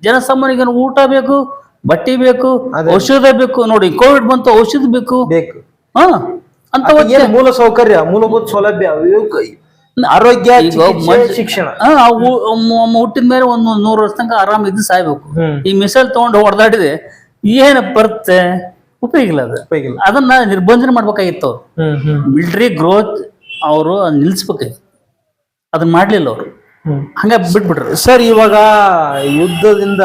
ಜನಸಾಮಾನ್ಯ ಏನು ಊಟ ಬೇಕು ಬಟ್ಟೆ ಬೇಕು ಔಷಧ ಬೇಕು ನೋಡಿ ಕೋವಿಡ್ ಬಂತು ಔಷಧ ಬೇಕು. ಬೇಕು. ಹಾ ಅಂತ ಮೂಲ ಸೌಕರ್ಯ ಮೂಲಭೂತ ಸೌಲಭ್ಯ ಆರೋಗ್ಯ ಶಿಕ್ಷಣ. ಹುಟ್ಟಿದ ಮೇಲೆ ಒಂದ್ ನೂರು ವರ್ಷ ತನಕ ಆರಾಮ ಇದ್ದು ಸಾಯ್ಬೇಕು. ಈ ಮಿಸೈಲ್ ತಗೊಂಡು ಹೊಡೆದಾಡಿದೆ ಏನು ಬರುತ್ತೆ? ಉಪಯೋಗ ಇಲ್ಲ ಅದು. ಅದನ್ನ ನಿರ್ಬಂಧನೆ ಮಾಡ್ಬೇಕಾಗಿತ್ತು. ಮಿಲಿಟರಿ ಗ್ರೋತ್ ಅವರು ನಿಲ್ಸ್ಬೇಕು. ಅದನ್ನ ಮಾಡ್ಲಿಲ್ಲ ಅವರು. ಹಂಗೆ ಬಿಟ್ಬಿಟ್ರು. ಸರ್ ಇವಾಗ ಯುದ್ಧದಿಂದ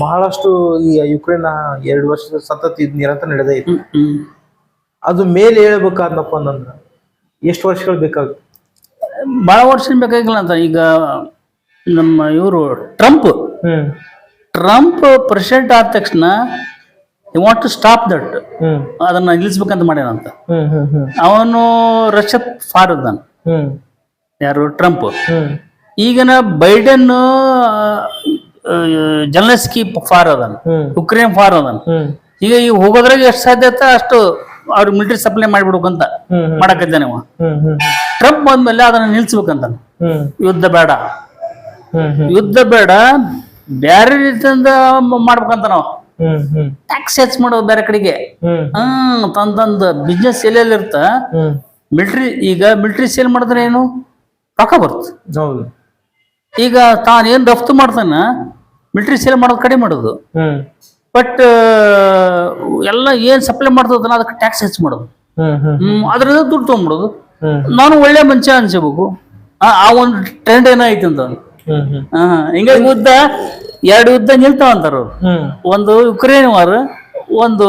ಬಹಳಷ್ಟು ಈ ಯುಕ್ರೇನ್ ಎರಡು ವರ್ಷದ ಸತತ ಇದು ನಿರಂತರ ನಡೆದ ಇತ್ತು. ಅದು ಮೇಲೆ ಹೇಳ್ಬೇಕಾದ್ನಪ್ಪ ಅಂದ್ರೆ ಎಷ್ಟು ವರ್ಷಗಳು ಬೇಕಾಗುತ್ತೆ? ಬಹಳ ವರ್ಷ ಬೇಕಾಗಿಲ್ಲ ಅಂತ. ಈಗ ನಮ್ಮ ಇವರು ಟ್ರಂಪ್. ಟ್ರಂಪ್ ಪ್ರೆಸಿಡೆಂಟ್ ಆದ ತಕ್ಷಣ you want to stop that ಅದನ್ನ ನಿಲ್ಲಿಸ್ಬೇಕಂತ ಮಾಡ್ಯಾನಂತ ಅವನು ರಷ್ಯಾ ಫಾರ್ ಇದ್ದಾನೆ ಯಾರು? ಟ್ರಂಪ್. ಈಗಿನ ಬೈಡನ್ ಜರ್ನಲಿಸ್ಕಿ ಫಾರ್ ಅದಾನ ಉಕ್ರೇನ್ ಫಾರ್ ಅದಾನ ಈಗ ಈಗ ಈ ಹೋಗೋದ್ರಾಗ ಎಷ್ಟು ಸಾಧ್ಯತೆ ಅಷ್ಟು ಅವ್ರು ಮಿಲಿಟರಿ ಸಪ್ಲೈ ಮಾಡ್ಬಿಡ್ಬೇಕಂತ ಮಾಡಕದ್ದಾನೆ ಅವ ಟ್ರಂಪ್ ಬಂದ್ಮೇಲೆ ಅದನ್ನ ನಿಲ್ಸ್ಬೇಕಂತ. ಯುದ್ಧ ಬೇಡ. ಯುದ್ಧ ಬೇಡ. ಬೇರೆ ರೀತಿಯಿಂದ ಮಾಡ್ಬೇಕಂತ ನಾವು. ಟ್ಯಾಕ್ಸ್ ಹೆಚ್ಚು ಮಾಡೋದು ಬೇರೆ ಕಡೆಗೆ. ಹ್ಮ್. ತಂದಂದ ಬಿಸ್ನೆಸ್ ಎಲ್ಲೆಲ್ಲಿ ಇರ್ತ. ಮಿಲ್ಟ್ರಿ ಈಗ ಮಿಲ್ಟ್ರಿ ಸೇಲ್ ಮಾಡಿದ್ರೆ ಏನು? ರೊಕ್ಕ ಬರುತ್ತೆ ಹೌದು. ಈಗ ತಾನು ಏನು ರಫ್ತು ಮಾಡ್ತಾನ ಮಿಲ್ಟ್ರಿ ಸೇಲ್ ಮಾಡೋದು ಕಡಿಮೆ ಮಾಡೋದು. ಬಟ್ ಎಲ್ಲ ಏನು ಸಪ್ಲೈ ಮಾಡ್ತದಲ್ಲ ಅದಕ್ಕೆ ಟ್ಯಾಕ್ಸ್ ಹೆಚ್ಚು ಮಾಡೋದು. ಹ್ಮ್ ಅದರಿಂದ ದುಡ್ಡು ತೊಗೊಂಬಿಡೋದು. ಹ್ಮ್. ನಾನು ಒಳ್ಳೆ ಮನುಷ್ಯ ಅನ್ಸಬೇಕು. ಆ ಒಂದು ಟ್ರೆಂಡ್ ಏನಾಯ್ತು ಅಂತ. ಹಾ ಹಿಂಗಾಗಿ ಯುದ್ಧ ಎರಡು ಯುದ್ಧ ನಿಲ್ತಾವ ಅಂತಾರ ಅವ್ರು. ಒಂದು ಯುಕ್ರೇನ್ ವಾರ್ ಒಂದು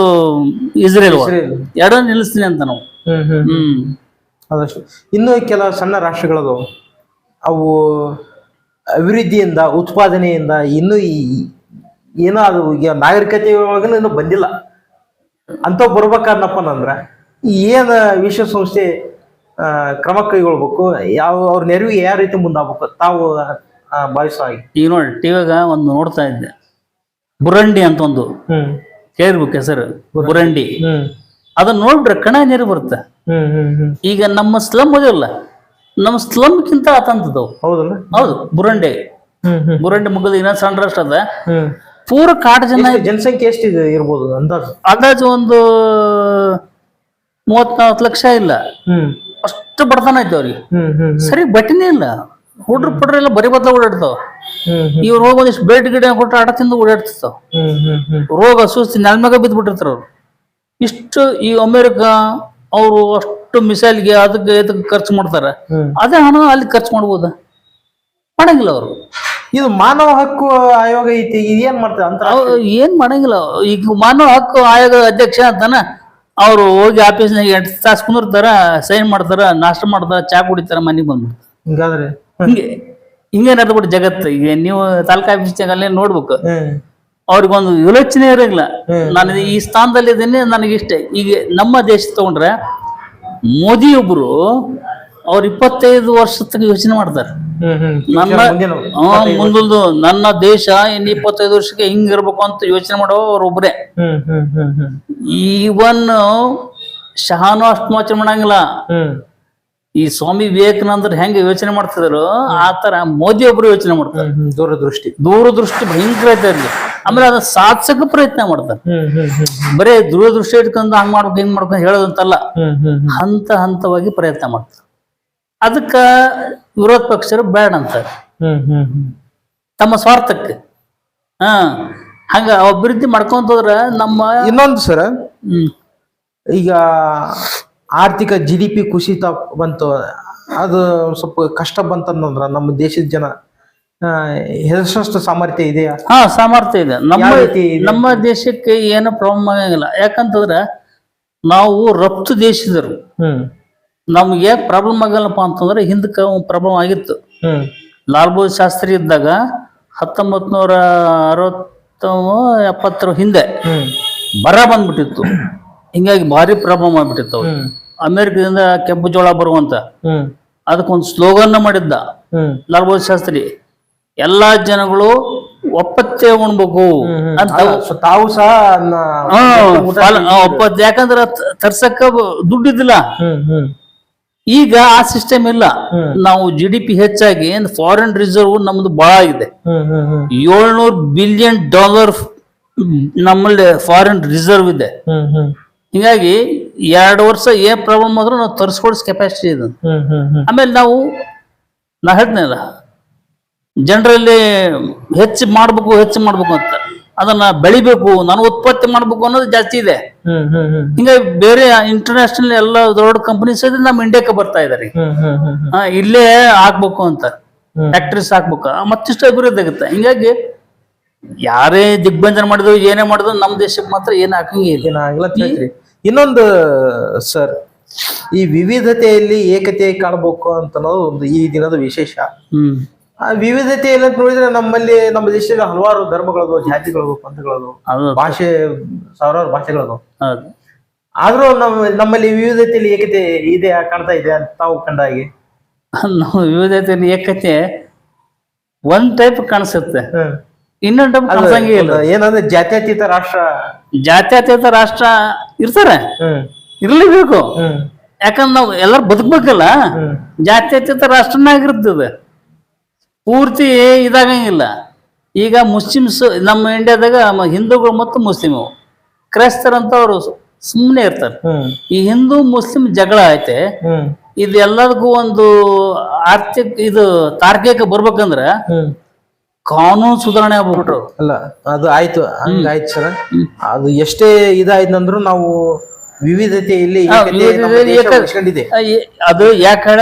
ಇಸ್ರೇಲ್ ವಾರ್ ಎರಡ ನಿಲ್ಲಿಸ್ತೀನಿ ಅಂತ ನಾವು. ಹ್ಮ್ ಅದಷ್ಟು ಇನ್ನು ಕೆಲ ಸಣ್ಣ ರಾಷ್ಟ್ರಗಳದು. ಅವು ಅಭಿವೃದ್ಧಿಯಿಂದ ಉತ್ಪಾದನೆಯಿಂದ ಇನ್ನೂ ಈ ಏನೋ ಅದು ಈಗ ನಾಗರಿಕತೆ ಒಳಗೂ ಇನ್ನೂ ಬಂದಿಲ್ಲ. ಅಂತ ಬರ್ಬೇಕಾದ್ನಪ್ಪ ಅಂದ್ರೆ ಏನು ವಿಶ್ವಸಂಸ್ಥೆ ಕ್ರಮ ಕೈಗೊಳ್ಬೇಕು ಯಾವ ಅವ್ರ ನೆರವಿಗೆ ಯಾವ ರೀತಿ ಮುಂದಾಗಬೇಕು ತಾವು ಈಗ ನೋಡಿ ಟಿವಿಯಾಗ ಒಂದು ನೋಡ್ತಾ ಇದ್ದೆ. ಬುರಂಡಿ ಅಂತ ಒಂದು ಕೇಳಿರ್ಬೇಕು ಹೆಸರು ಬುರಂಡಿ. ಅದನ್ನ ನೋಡ್ಬಿಟ್ರೆ ಕಣ ನೀರು ಬರುತ್ತೆ. ಈಗ ನಮ್ಮ ಸ್ಲಮ್ ಅದಿಲ್ಲ ನಮ್ಮ ಸ್ಲಮ್ಗಿಂತ ಆತಂತದವು ಹೌದಲ್ಲ? ಹೌದು ಬುರಂಡಿ. ಬುರಂಡಿ ಮುಗಿದ ಇನ್ನೊಂದು ಸಣ್ಣ ರಾಷ್ಟ್ರ ಅದ. ಪೂರ ಕಾಡು ಜನ ಜನಸಂಖ್ಯೆ ಎಷ್ಟಿದೆ ಇರ್ಬೋದು ಅಂದಾಜು? ಅಂದಾಜು ಒಂದು ಮೂವತ್ನಾಲ್ಕು ಲಕ್ಷ ಇಲ್ಲ. ಅಷ್ಟು ಬಡತನ ಐತೆ ಅವ್ರಿಗೆ ಸರಿ ಬಟ್ಟಿನೇ ಇಲ್ಲ. ಹುಡ್ರು ಪಡ್ರೆಲ್ಲ ಬರೀ ಬದ್ಲ ಓಡಾಡ್ತಾವ ಇವ್ರು ಹೋಗಿ ಒಂದಿಷ್ಟು ಬೆಲ್ಟ್ ಗಿಡ ಕೊಟ್ಟು ಆಟ ತಿಂದು ಓಡಾಡ್ತಿರ್ತಾವ ರೋಗ ಸುಸ್ತಿ ನೆಲ್ಮ್ಯಾಗ ಬಿದ್ದು ಬಿಟ್ಟಿರ್ತಾರ ಅವ್ರು. ಇಷ್ಟು ಈ ಅಮೇರಿಕಾ ಅವರು ಅಷ್ಟು ಮಿಸೈಲ್ಗೆ ಅದಕ್ಕೆ ಇದಕ್ಕೆ ಖರ್ಚು ಮಾಡ್ತಾರೆ. ಅದೇ ಹಣ ಅಲ್ಲಿ ಖರ್ಚು ಮಾಡ್ಬೋದ. ಮಾಡಂಗಿಲ್ಲ ಅವರು. ಇದು ಮಾನವ ಹಕ್ಕು ಆಯೋಗ ಐತಿ ಏನ್ ಮಾಡ್ತಾರೆ ಅಂತ ಏನ್ ಮಾಡಂಗಿಲ್ಲ. ಈಗ ಮಾನವ ಹಕ್ಕು ಆಯೋಗ ಅಧ್ಯಕ್ಷ ಅಂತಾನ ಅವ್ರು ಹೋಗಿ ಆಫೀಸ್ನಾಗ ಎಂಟು ತಾಸು ಕುಂದಿರ್ತಾರ ಸೈನ್ ಮಾಡ್ತಾರ ನಾಷ್ಟ ಮಾಡ್ತಾರ ಚಾ ಕುಡಿತಾರ ಮನೆಗೆ ಬಂದ್ಬಿಡ್ತಾರೆ. ಹಿಂಗಾದ್ರೆ? ಹಿಂಗೆ ಹಿಂಗೆ ನಡೆದ್ಬಿಟ್ಟು ಜಗತ್ತು ಈಗ ನೀವು ತಾಲೂಕಾ ಅಭಿಷೇಕಲ್ಲಿ ನೋಡ್ಬೇಕು. ಅವ್ರಿಗೊಂದು ಯೋಚನೆ ಇರಂಗಿಲ್ಲ. ನಾನು ಈ ಸ್ಥಾನದಲ್ಲಿ ಇದ್ದೇನೆ ನನಗೆ ಇಷ್ಟ. ಈಗ ನಮ್ಮ ದೇಶ ತಗೊಂಡ್ರೆ ಮೋದಿ ಒಬ್ರು ಅವ್ರು ಇಪ್ಪತ್ತೈದು ವರ್ಷದ ಯೋಚನೆ ಮಾಡ್ತಾರೆ. ನನ್ನ ಮುಂದೊಂದು ನನ್ನ ದೇಶ ಇನ್ನು ಇಪ್ಪತ್ತೈದು ವರ್ಷಕ್ಕೆ ಹಿಂಗಿರ್ಬೇಕು ಅಂತ ಯೋಚನೆ ಮಾಡೋ ಅವ್ರೊಬ್ರೆ ಈವನ್ ಶಹಾನು ಅಷ್ಟು ಯೋಚನೆ ಮಾಡಂಗಿಲ್ಲ. ಈ ಸ್ವಾಮಿ ವಿವೇಕಾನಂದರು ಹೆಂಗ ಯೋಚನೆ ಮಾಡ್ತಿದ್ರು ಆ ತರ ಮೋದಿ ಒಬ್ರು ಯೋಚನೆ ಮಾಡ್ತಾರೆ. ದೂರದೃಷ್ಟಿ. ದೂರದೃಷ್ಟಿ ಭಯಂಕರ ಐತೆ ಅಲ್ಲಿ. ಆಮೇಲೆ ಅದನ್ನ ಸಾಧಿಸಕ ಪ್ರಯತ್ನ ಮಾಡ್ತಾರೆ. ಬರೇ ದೂರದೃಷ್ಟಿ ಇಟ್ಕೊಂಡು ಹಂಗ್ ಮಾಡ್ಬೇಕು ಹಿಂಗ್ ಮಾಡ್ಬೇಕು ಹೇಳೋದಂತಲ್ಲ ಹಂತ ಹಂತವಾಗಿ ಪ್ರಯತ್ನ ಮಾಡ್ತಾರೆ. ಅದಕ್ಕ ವಿರೋಧ ಪಕ್ಷರು ಬೇಡ ಅಂತಾರೆ. ತಮ್ಮ ಸ್ವಾರ್ಥಕ್ಕೆ. ಹಾ ಹಂಗ ಅಭಿವೃದ್ಧಿ ಮಾಡ್ಕೊಂತ ಹೋದ್ರ ನಮ್ಮ ಇನ್ನೊಂದು ಸರ್ ಹ್ಮ್. ಈಗ ಆರ್ಥಿಕ ಜಿ ಡಿ ಪಿ ಕುಸಿತ ಬಂತು. ಅದು ಸ್ವಲ್ಪ ಕಷ್ಟ ಬಂತಂದ್ರ ನಮ್ಮ ದೇಶದ ಜನ ಹೆಸರಷ್ಟು ಹೆದರ್ಸೋಷ್ಟು ಸಾಮರ್ಥ್ಯ ಇದೆಯಾ? ಹಾ ಸಾಮರ್ಥ್ಯ ಇದೆ. ನಮ್ಮ? ನಮ್ಮ ದೇಶಕ್ಕೆ ಏನು ಪ್ರಾಬ್ಲಮ್ ಆಗಂಗಿಲ್ಲ. ಯಾಕಂತಂದ್ರೆ ನಾವು ರಫ್ತು ದೇಶದರು. ನಮ್ಗೆ ಯಾಕೆ ಪ್ರಾಬ್ಲಮ್ ಆಗಲ್ಲಪ್ಪ ಅಂತಂದ್ರೆ ಹಿಂದಕ್ಕೆ ಪ್ರಾಬ್ಲಮ್ ಆಗಿತ್ತು. ಲಾಲ್ ಬಹದ್ದೂರ್ ಶಾಸ್ತ್ರಿ ಇದ್ದಾಗ ಹತ್ತೊಂಬತ್ ನೂರ ಅರವತ್ತ ಎಪ್ಪತ್ತರ ಹಿಂದೆ ಬರ ಬಂದ್ಬಿಟ್ಟಿತ್ತು. ಹಿಂಗಾಗಿ ಭಾರಿ ಪ್ರಾಬ್ಲಮ್ ಆಗ್ಬಿಟ್ಟಿತ್ತು ಅವಾಗ. ಅಮೆರಿಕದಿಂದ ಕೆಂಪು ಜೋಳ ಬರುವಂತ. ಅದಕ್ಕೊಂದು ಸ್ಲೋಗನ್ ಮಾಡಿದ್ದ. ಲಾಲ್ ಬಹದ್ದೂರ್ ಶಾಸ್ತ್ರಿ ಎಲ್ಲಾ ಜನಗಳು ಒಪ್ಪತ್ತೆ ಉಣ್ಬೇಕು ಅಂತ ಸೊ ತಾವು ಸಹ ಒಪ್ಪತ್ತೆ ಯಾಕಂದ್ರೆ ತರ್ಸಕ್ಕ ದುಡ್ಡಿದ್ದಿಲ್ಲ. ಈಗ ಆ ಸಿಸ್ಟಮ್ ಇಲ್ಲ. ನಾವು ಜಿ ಡಿ ಪಿ ಹೆಚ್ಚಾಗಿ ಫಾರಿನ್ ರಿಸರ್ವ್ ನಮ್ದು ಬಹಳ ಆಗಿದೆ ಹ್ಮ್ ಏಳ್ನೂರು ಬಿಲಿಯನ್ ಡಾಲರ್ ನಮ್ಮಲ್ಲಿ ಫಾರಿನ್ ರಿಸರ್ವ್ ಇದೆ. ಹೀಗಾಗಿ ಎರಡು ವರ್ಷ ಏನ್ ಪ್ರಾಬ್ಲಮ್ ಆದ್ರೂ ನಾವು ತರಿಸ್ಕೊಡ್ಸ್ ಕೆಪಾಸಿಟಿ ಇದೆ. ಆಮೇಲೆ ನಾವು ನಾ ಹೇಳ್ತೀನಲ್ಲ ಜನರಲ್ಲಿ ಹೆಚ್ಚು ಮಾಡ್ಬೇಕು ಹೆಚ್ಚು ಮಾಡ್ಬೇಕು ಅಂತ. ಅದನ್ನ ಬೆಳಿಬೇಕು ನಾನು ಉತ್ಪತ್ತಿ ಮಾಡ್ಬೇಕು ಅನ್ನೋದು ಜಾಸ್ತಿ ಇದೆ. ಹಿಂಗಾಗಿ ಬೇರೆ ಇಂಟರ್ನ್ಯಾಷನಲ್ ಎಲ್ಲ ದೊಡ್ಡ ಕಂಪನೀಸ್ ನಮ್ಮ ಇಂಡಿಯಾಕ್ಕೆ ಬರ್ತಾ ಇದಾರೆ. ಇಲ್ಲೇ ಹಾಕ್ಬೇಕು ಅಂತ. ಆಕ್ಟ್ರೆಸ್ ಫ್ಯಾಕ್ಟ್ರೀಸ್ ಹಾಕ್ಬೇಕು ಮತ್ತಿಷ್ಟು ಅಭಿವೃದ್ಧಿ ಆಗುತ್ತೆ. ಹಿಂಗಾಗಿ ಯಾರೇ ದಿಗ್ಬಂಧನ ಮಾಡಿದ್ರು ಏನೇ ಮಾಡಿದ್ರು ನಮ್ಮ ದೇಶಕ್ಕೆ ಮಾತ್ರ ಏನು ಹಾಕಂಗೆ ಇಲ್ಲ. ಏನಾಗಲ್ಲ ಅಂತ ಹೇಳ್ತೀರಿ. ಇನ್ನೊಂದು ಸರ್ ಈ ವಿವಿಧತೆಯಲ್ಲಿ ಏಕತೆ ಕಾಣಬೇಕು ಅಂತ ಅನ್ನೋದು ಒಂದು ಈ ದಿನದ ವಿಶೇಷ. ಹ್ಮ್. ಆ ವಿವಿಧತೆಯಲ್ಲಿ ಏನಂತ ನೋಡಿದ್ರೆ ನಮ್ಮಲ್ಲಿ ನಮ್ಮ ದೇಶದಲ್ಲಿ ಹಲವಾರು ಧರ್ಮಗಳದು ಜಾತಿಗಳದು ಪಂಥಗಳದು ಭಾಷೆ ಸಾವಿರಾರು ಭಾಷೆಗಳದು. ಹೌದು. ಆದ್ರೂ ನಮ್ಮ ನಮ್ಮಲ್ಲಿ ವಿವಿಧತೆಯಲ್ಲಿ ಏಕತೆ ಇದೆ ಕಾಣ್ತಾ ಇದೆ ಅಂತ ತಾವು ಕಂಡ ಹಾಗೆ [laughs] ನಾವು ವಿವಿಧತೆಯಲ್ಲಿ ಏಕತೆ ಒಂದ್ ಟೈಪ್ ಕಾಣಿಸುತ್ತೆ. ಹ್ಮ್. ಇನ್ನೊಂದ್ ಇಲ್ಲ. ಏನಂದ್ರೆ ಜಾತ್ಯತೀತ ರಾಷ್ಟ್ರ. ಜಾತ್ಯತೀತ ರಾಷ್ಟ್ರ ಇರ್ತಾರೆ. ಇರ್ಲಿಬೇಕು. ಯಾಕಂದ್ರೆ ನಾವು ಎಲ್ಲರೂ ಬದುಕ್ಬೇಕಲ್ಲ. ಜಾತ್ಯತೀತ ರಾಷ್ಟ್ರನಾಗ ಆಗಿರ್ತದೆ ಪೂರ್ತಿ ಇದಾಗಂಗಿಲ್ಲ. ಈಗ ಮುಸ್ಲಿಮ್ಸ್ ನಮ್ಮ ಇಂಡಿಯಾದಾಗ ಹಿಂದೂಗಳು ಮತ್ತು ಮುಸ್ಲಿಮು ಕ್ರೈಸ್ತರಂತವರು ಸುಮ್ಮನೆ ಇರ್ತಾರೆ. ಈ ಹಿಂದೂ ಮುಸ್ಲಿಂ ಜಗಳ ಐತೆ. ಇದೆಲ್ಲದಕ್ಕೂ ಒಂದು ಆರ್ಥಿಕ ಇದು ತಾರ್ಕಿಕ ಬರ್ಬೇಕಂದ್ರ ಕಾನೂನು ಸುಧಾರಣೆ ಆಗ್ಬಿಟ್ರು. ಅಲ್ಲ ಅದು ಆಯ್ತು ಹಂಗಾಯ್ತು ಸರ್. ಅದು ಎಷ್ಟೇ ಇದಾಯ್ತಂದ್ರು ನಾವು ವಿವಿಧತೆಯಲ್ಲಿ ಏಕತೆ ನಮ್ಮ ವಿವಿಧತೆಯಲ್ಲಿ ದೇಶ ಏಕ- ಉಳಿಸ್ಕೊಂಡಿದೆ. ಏ- ಅದು ಯಾಕಳ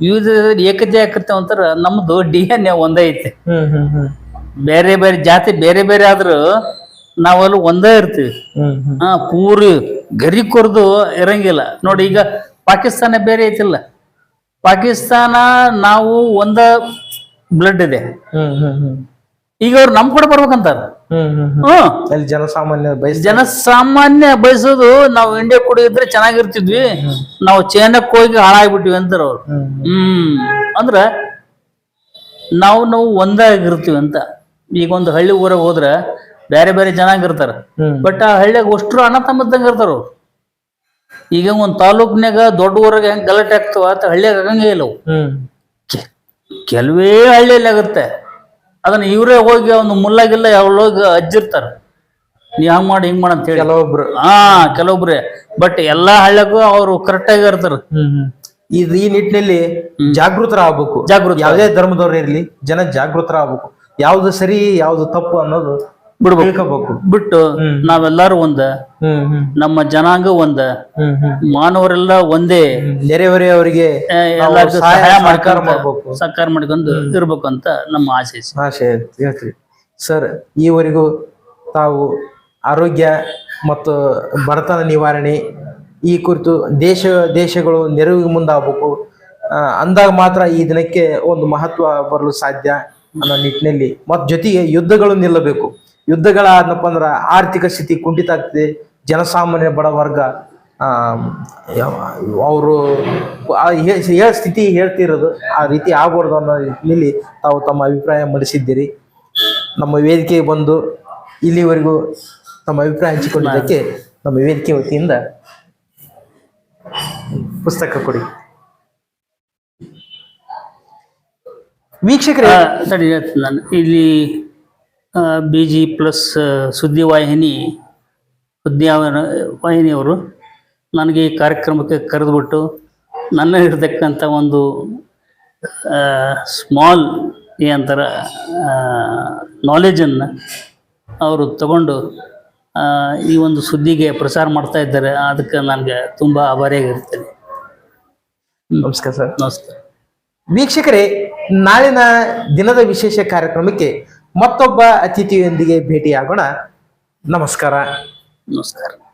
ವಿವಿಧ ಏಕತೆ ಆಕತ್ತೆ ಅಂತ ನಮ್ದು ಡಿ ಎನ್ ಎ ಒಂದೇ ಐತೆ. ಹ್ಮ್ ಹ್ಮ್ ಹ್ಮ್. ಬೇರೆ ಬೇರೆ ಜಾತಿ ಬೇರೆ ಬೇರೆ ಆದ್ರೂ ನಾವಲ್ಲಿ ಒಂದೇ ಇರ್ತೀವಿ. ಹ್ಮ್ ಹ್ಮ್. ಹಾ ಪೂರಿ ಗರಿ ಕೊರ್ದು ಇರಂಗಿಲ್ಲ. ನೋಡಿ ಈಗ ಪಾಕಿಸ್ತಾನ ಬೇರೆ ಐತಿಲ್ಲ. ಪಾಕಿಸ್ತಾನ ನಾವು ಒಂದ ಬ್ಲಡ್ ಇದೆ. ಈಗ ಅವ್ರು ನಮ್ ಕೂಡ ಬರ್ಬೇಕಂತಾರ. ಹ್ಮ್ ಅಲ್ಲಿ ಜನಸಾಮಾನ್ಯ ಬಯಸ್ ಜನಸಾಮಾನ್ಯ ಬಯಸೋದು ನಾವು ಇಂಡಿಯಾ ಕೂಡ ಇದ್ರೆ ಚೆನ್ನಾಗಿರ್ತಿದ್ವಿ ನಾವು ಚೈನಾಕ್ ಹೋಗಿ ಹಾಳಾಗ್ಬಿಟ್ಟಿವಿ ಅಂತಾರ ಅವ್ರು. ಹ್ಮ್ ಅಂದ್ರ ನಾವು ನಾವು ಒಂದಾಗಿರ್ತೀವಿ ಅಂತ. ಈಗ ಒಂದು ಹಳ್ಳಿ ಊರಾಗ ಹೋದ್ರ ಬೇರೆ ಬೇರೆ ಚೆನ್ನಾಗಿರ್ತಾರ ಇರ್ತಾರ. ಬಟ್ ಆ ಹಳ್ಳಿಯಾಗ ಅಷ್ಟು ಅಣ್ಣ ತಮ್ಮದ್ದಂಗ ಇರ್ತಾರ ಅವ್ರು. ಈಗ ಒಂದ್ ತಾಲೂಕ್ನ್ಯಾಗ ದೊಡ್ಡ ಊರಾಗ ಹೆಂಗ್ ಗಲಾಟೆ ಆಗ್ತಾವ ಅಂತ ಹಳ್ಳಿಯಾಗ ಆಗಂಗೇ ಇಲ್ಲ ಕೆಲವೇ ಹಳ್ಳಿಯಲ್ಲಿ ಆಗುತ್ತೆ. ಅದನ್ನ ಇವರೇ ಹೋಗಿ ಒಂದು ಮುಲ್ಲಾಗಿಲ್ಲ ಹೋಗಿ ಅಜ್ಜಿರ್ತಾರೆ. ನೀ ಹಂಗ್ ಮಾಡಿ ಹಿಂಗ್ ಮಾಡಿ ಅಂತ ಹೇಳಿ ಕೆಲವೊಬ್ರು. ಹಾ ಕೆಲವೊಬ್ರೆ. ಬಟ್ ಎಲ್ಲಾ ಹಳ್ಳಿಗೂ ಅವರು ಕರೆಕ್ಟ್ ಆಗಿ ಇರ್ತಾರ. ಇದು ಈ ನಿಟ್ಟಿನಲ್ಲಿ ಜಾಗೃತರಾಗಬೇಕು. ಜಾಗೃತ. ಯಾವುದೇ ಧರ್ಮದವ್ರು ಇರ್ಲಿ ಜನ ಜಾಗೃತರಾಗಬೇಕು. ಯಾವ್ದು ಸರಿ ಯಾವ್ದು ತಪ್ಪು ಅನ್ನೋದು ಬಿಡ್ಬೇಕು. ಬಿಟ್ಟು ನಾವೆಲ್ಲರೂ ಒಂದ. ನಮ್ಮ ಜನಾಂಗ ಒಂದ. ಮಾನವರೆಲ್ಲ ಒಂದೇ. ನೆರೆಹೊರೆಯವರಿಗೆ ಅವರಿಗೆ ಸಹಾಯ ಮಾಡ್ಕೊಂಡು ಸಹಕಾರ ಮಾಡ್ಕೊಂಡು ಇರ್ಬೇಕು ಅಂತ ನಮ್ಮ ಆಸೆ ಆಸೆ ಭಾಷೆ ಹೇಳ್ತೀವಿ. ಸರ್ ಈವರೆಗೂ ತಾವು ಆರೋಗ್ಯ ಮತ್ತು ಬಡತನ ನಿವಾರಣೆ ಈ ಕುರಿತು ದೇಶ ದೇಶಗಳು ನೆರವಿಗೆ ಮುಂದಾಗಬೇಕು. ಅಂದಾಗ ಮಾತ್ರ ಈ ದಿನಕ್ಕೆ ಒಂದು ಮಹತ್ವ ಬರಲು ಸಾಧ್ಯ ಅನ್ನೋ ನಿಟ್ಟಿನಲ್ಲಿ ಮತ್ತು ಜೊತೆಗೆ ಯುದ್ಧಗಳು ನಿಲ್ಲಬೇಕು. ಯುದ್ಧಗಳಾದ್ನಪ್ಪ ಅಂದ್ರೆ ಆರ್ಥಿಕ ಸ್ಥಿತಿ ಕುಂಠಿತ ಆಗ್ತದೆ, ಜನಸಾಮಾನ್ಯ ಬಡ ವರ್ಗ ಅವರು ಹೇಳ ಸ್ಥಿತಿ ಹೇಳ್ತಿರೋದು ಆ ರೀತಿ ಆಗ್ಬಾರ್ದು ಅನ್ನೋ ನಿಟ್ಟಿನಲ್ಲಿ ತಾವು ತಮ್ಮ ಅಭಿಪ್ರಾಯ ಮಂಡಿಸಿದ್ದೀರಿ. ನಮ್ಮ ವೇದಿಕೆಗೆ ಬಂದು ಇಲ್ಲಿವರೆಗೂ ತಮ್ಮ ಅಭಿಪ್ರಾಯ ಹಂಚಿಕೊಂಡಿದ್ದಕ್ಕೆ ನಮ್ಮ ವೇದಿಕೆ ವತಿಯಿಂದ ಪುಸ್ತಕ ಕೊಡಿ. ವೀಕ್ಷಕರೇ ಸರಿ ನಾನು ಇಲ್ಲಿ ಬಿ ಜಿ ಪ್ಲಸ್ ಸುದ್ದಿವಾಹಿನಿ ಉದ್ಯಾವನ ವಾಹಿನಿಯವರು ನನಗೆ ಈ ಕಾರ್ಯಕ್ರಮಕ್ಕೆ ಕರೆದುಬಿಟ್ಟು ನನ್ನ ಇರತಕ್ಕಂಥ ಒಂದು ಸ್ಮಾಲ್ ಏನಂತಾರ ನಾಲೆಜನ್ನು ಅವರು ತಗೊಂಡು ಈ ಒಂದು ಸುದ್ದಿಗೆ ಪ್ರಸಾರ ಮಾಡ್ತಾ ಇದ್ದಾರೆ. ಅದಕ್ಕೆ ನನಗೆ ತುಂಬ ಆಭಾರಿಯಾಗಿರ್ತೇನೆ ನಮಸ್ಕಾರ ಸರ್. ನಮಸ್ಕಾರ. ವೀಕ್ಷಕರೇ ನಾಳಿನ ದಿನದ ವಿಶೇಷ ಕಾರ್ಯಕ್ರಮಕ್ಕೆ ಮತ್ತೊಬ್ಬ ಅತಿಥಿಯೊಂದಿಗೆ ಭೇಟಿಯಾಗೋಣ. ನಮಸ್ಕಾರ. ನಮಸ್ಕಾರ.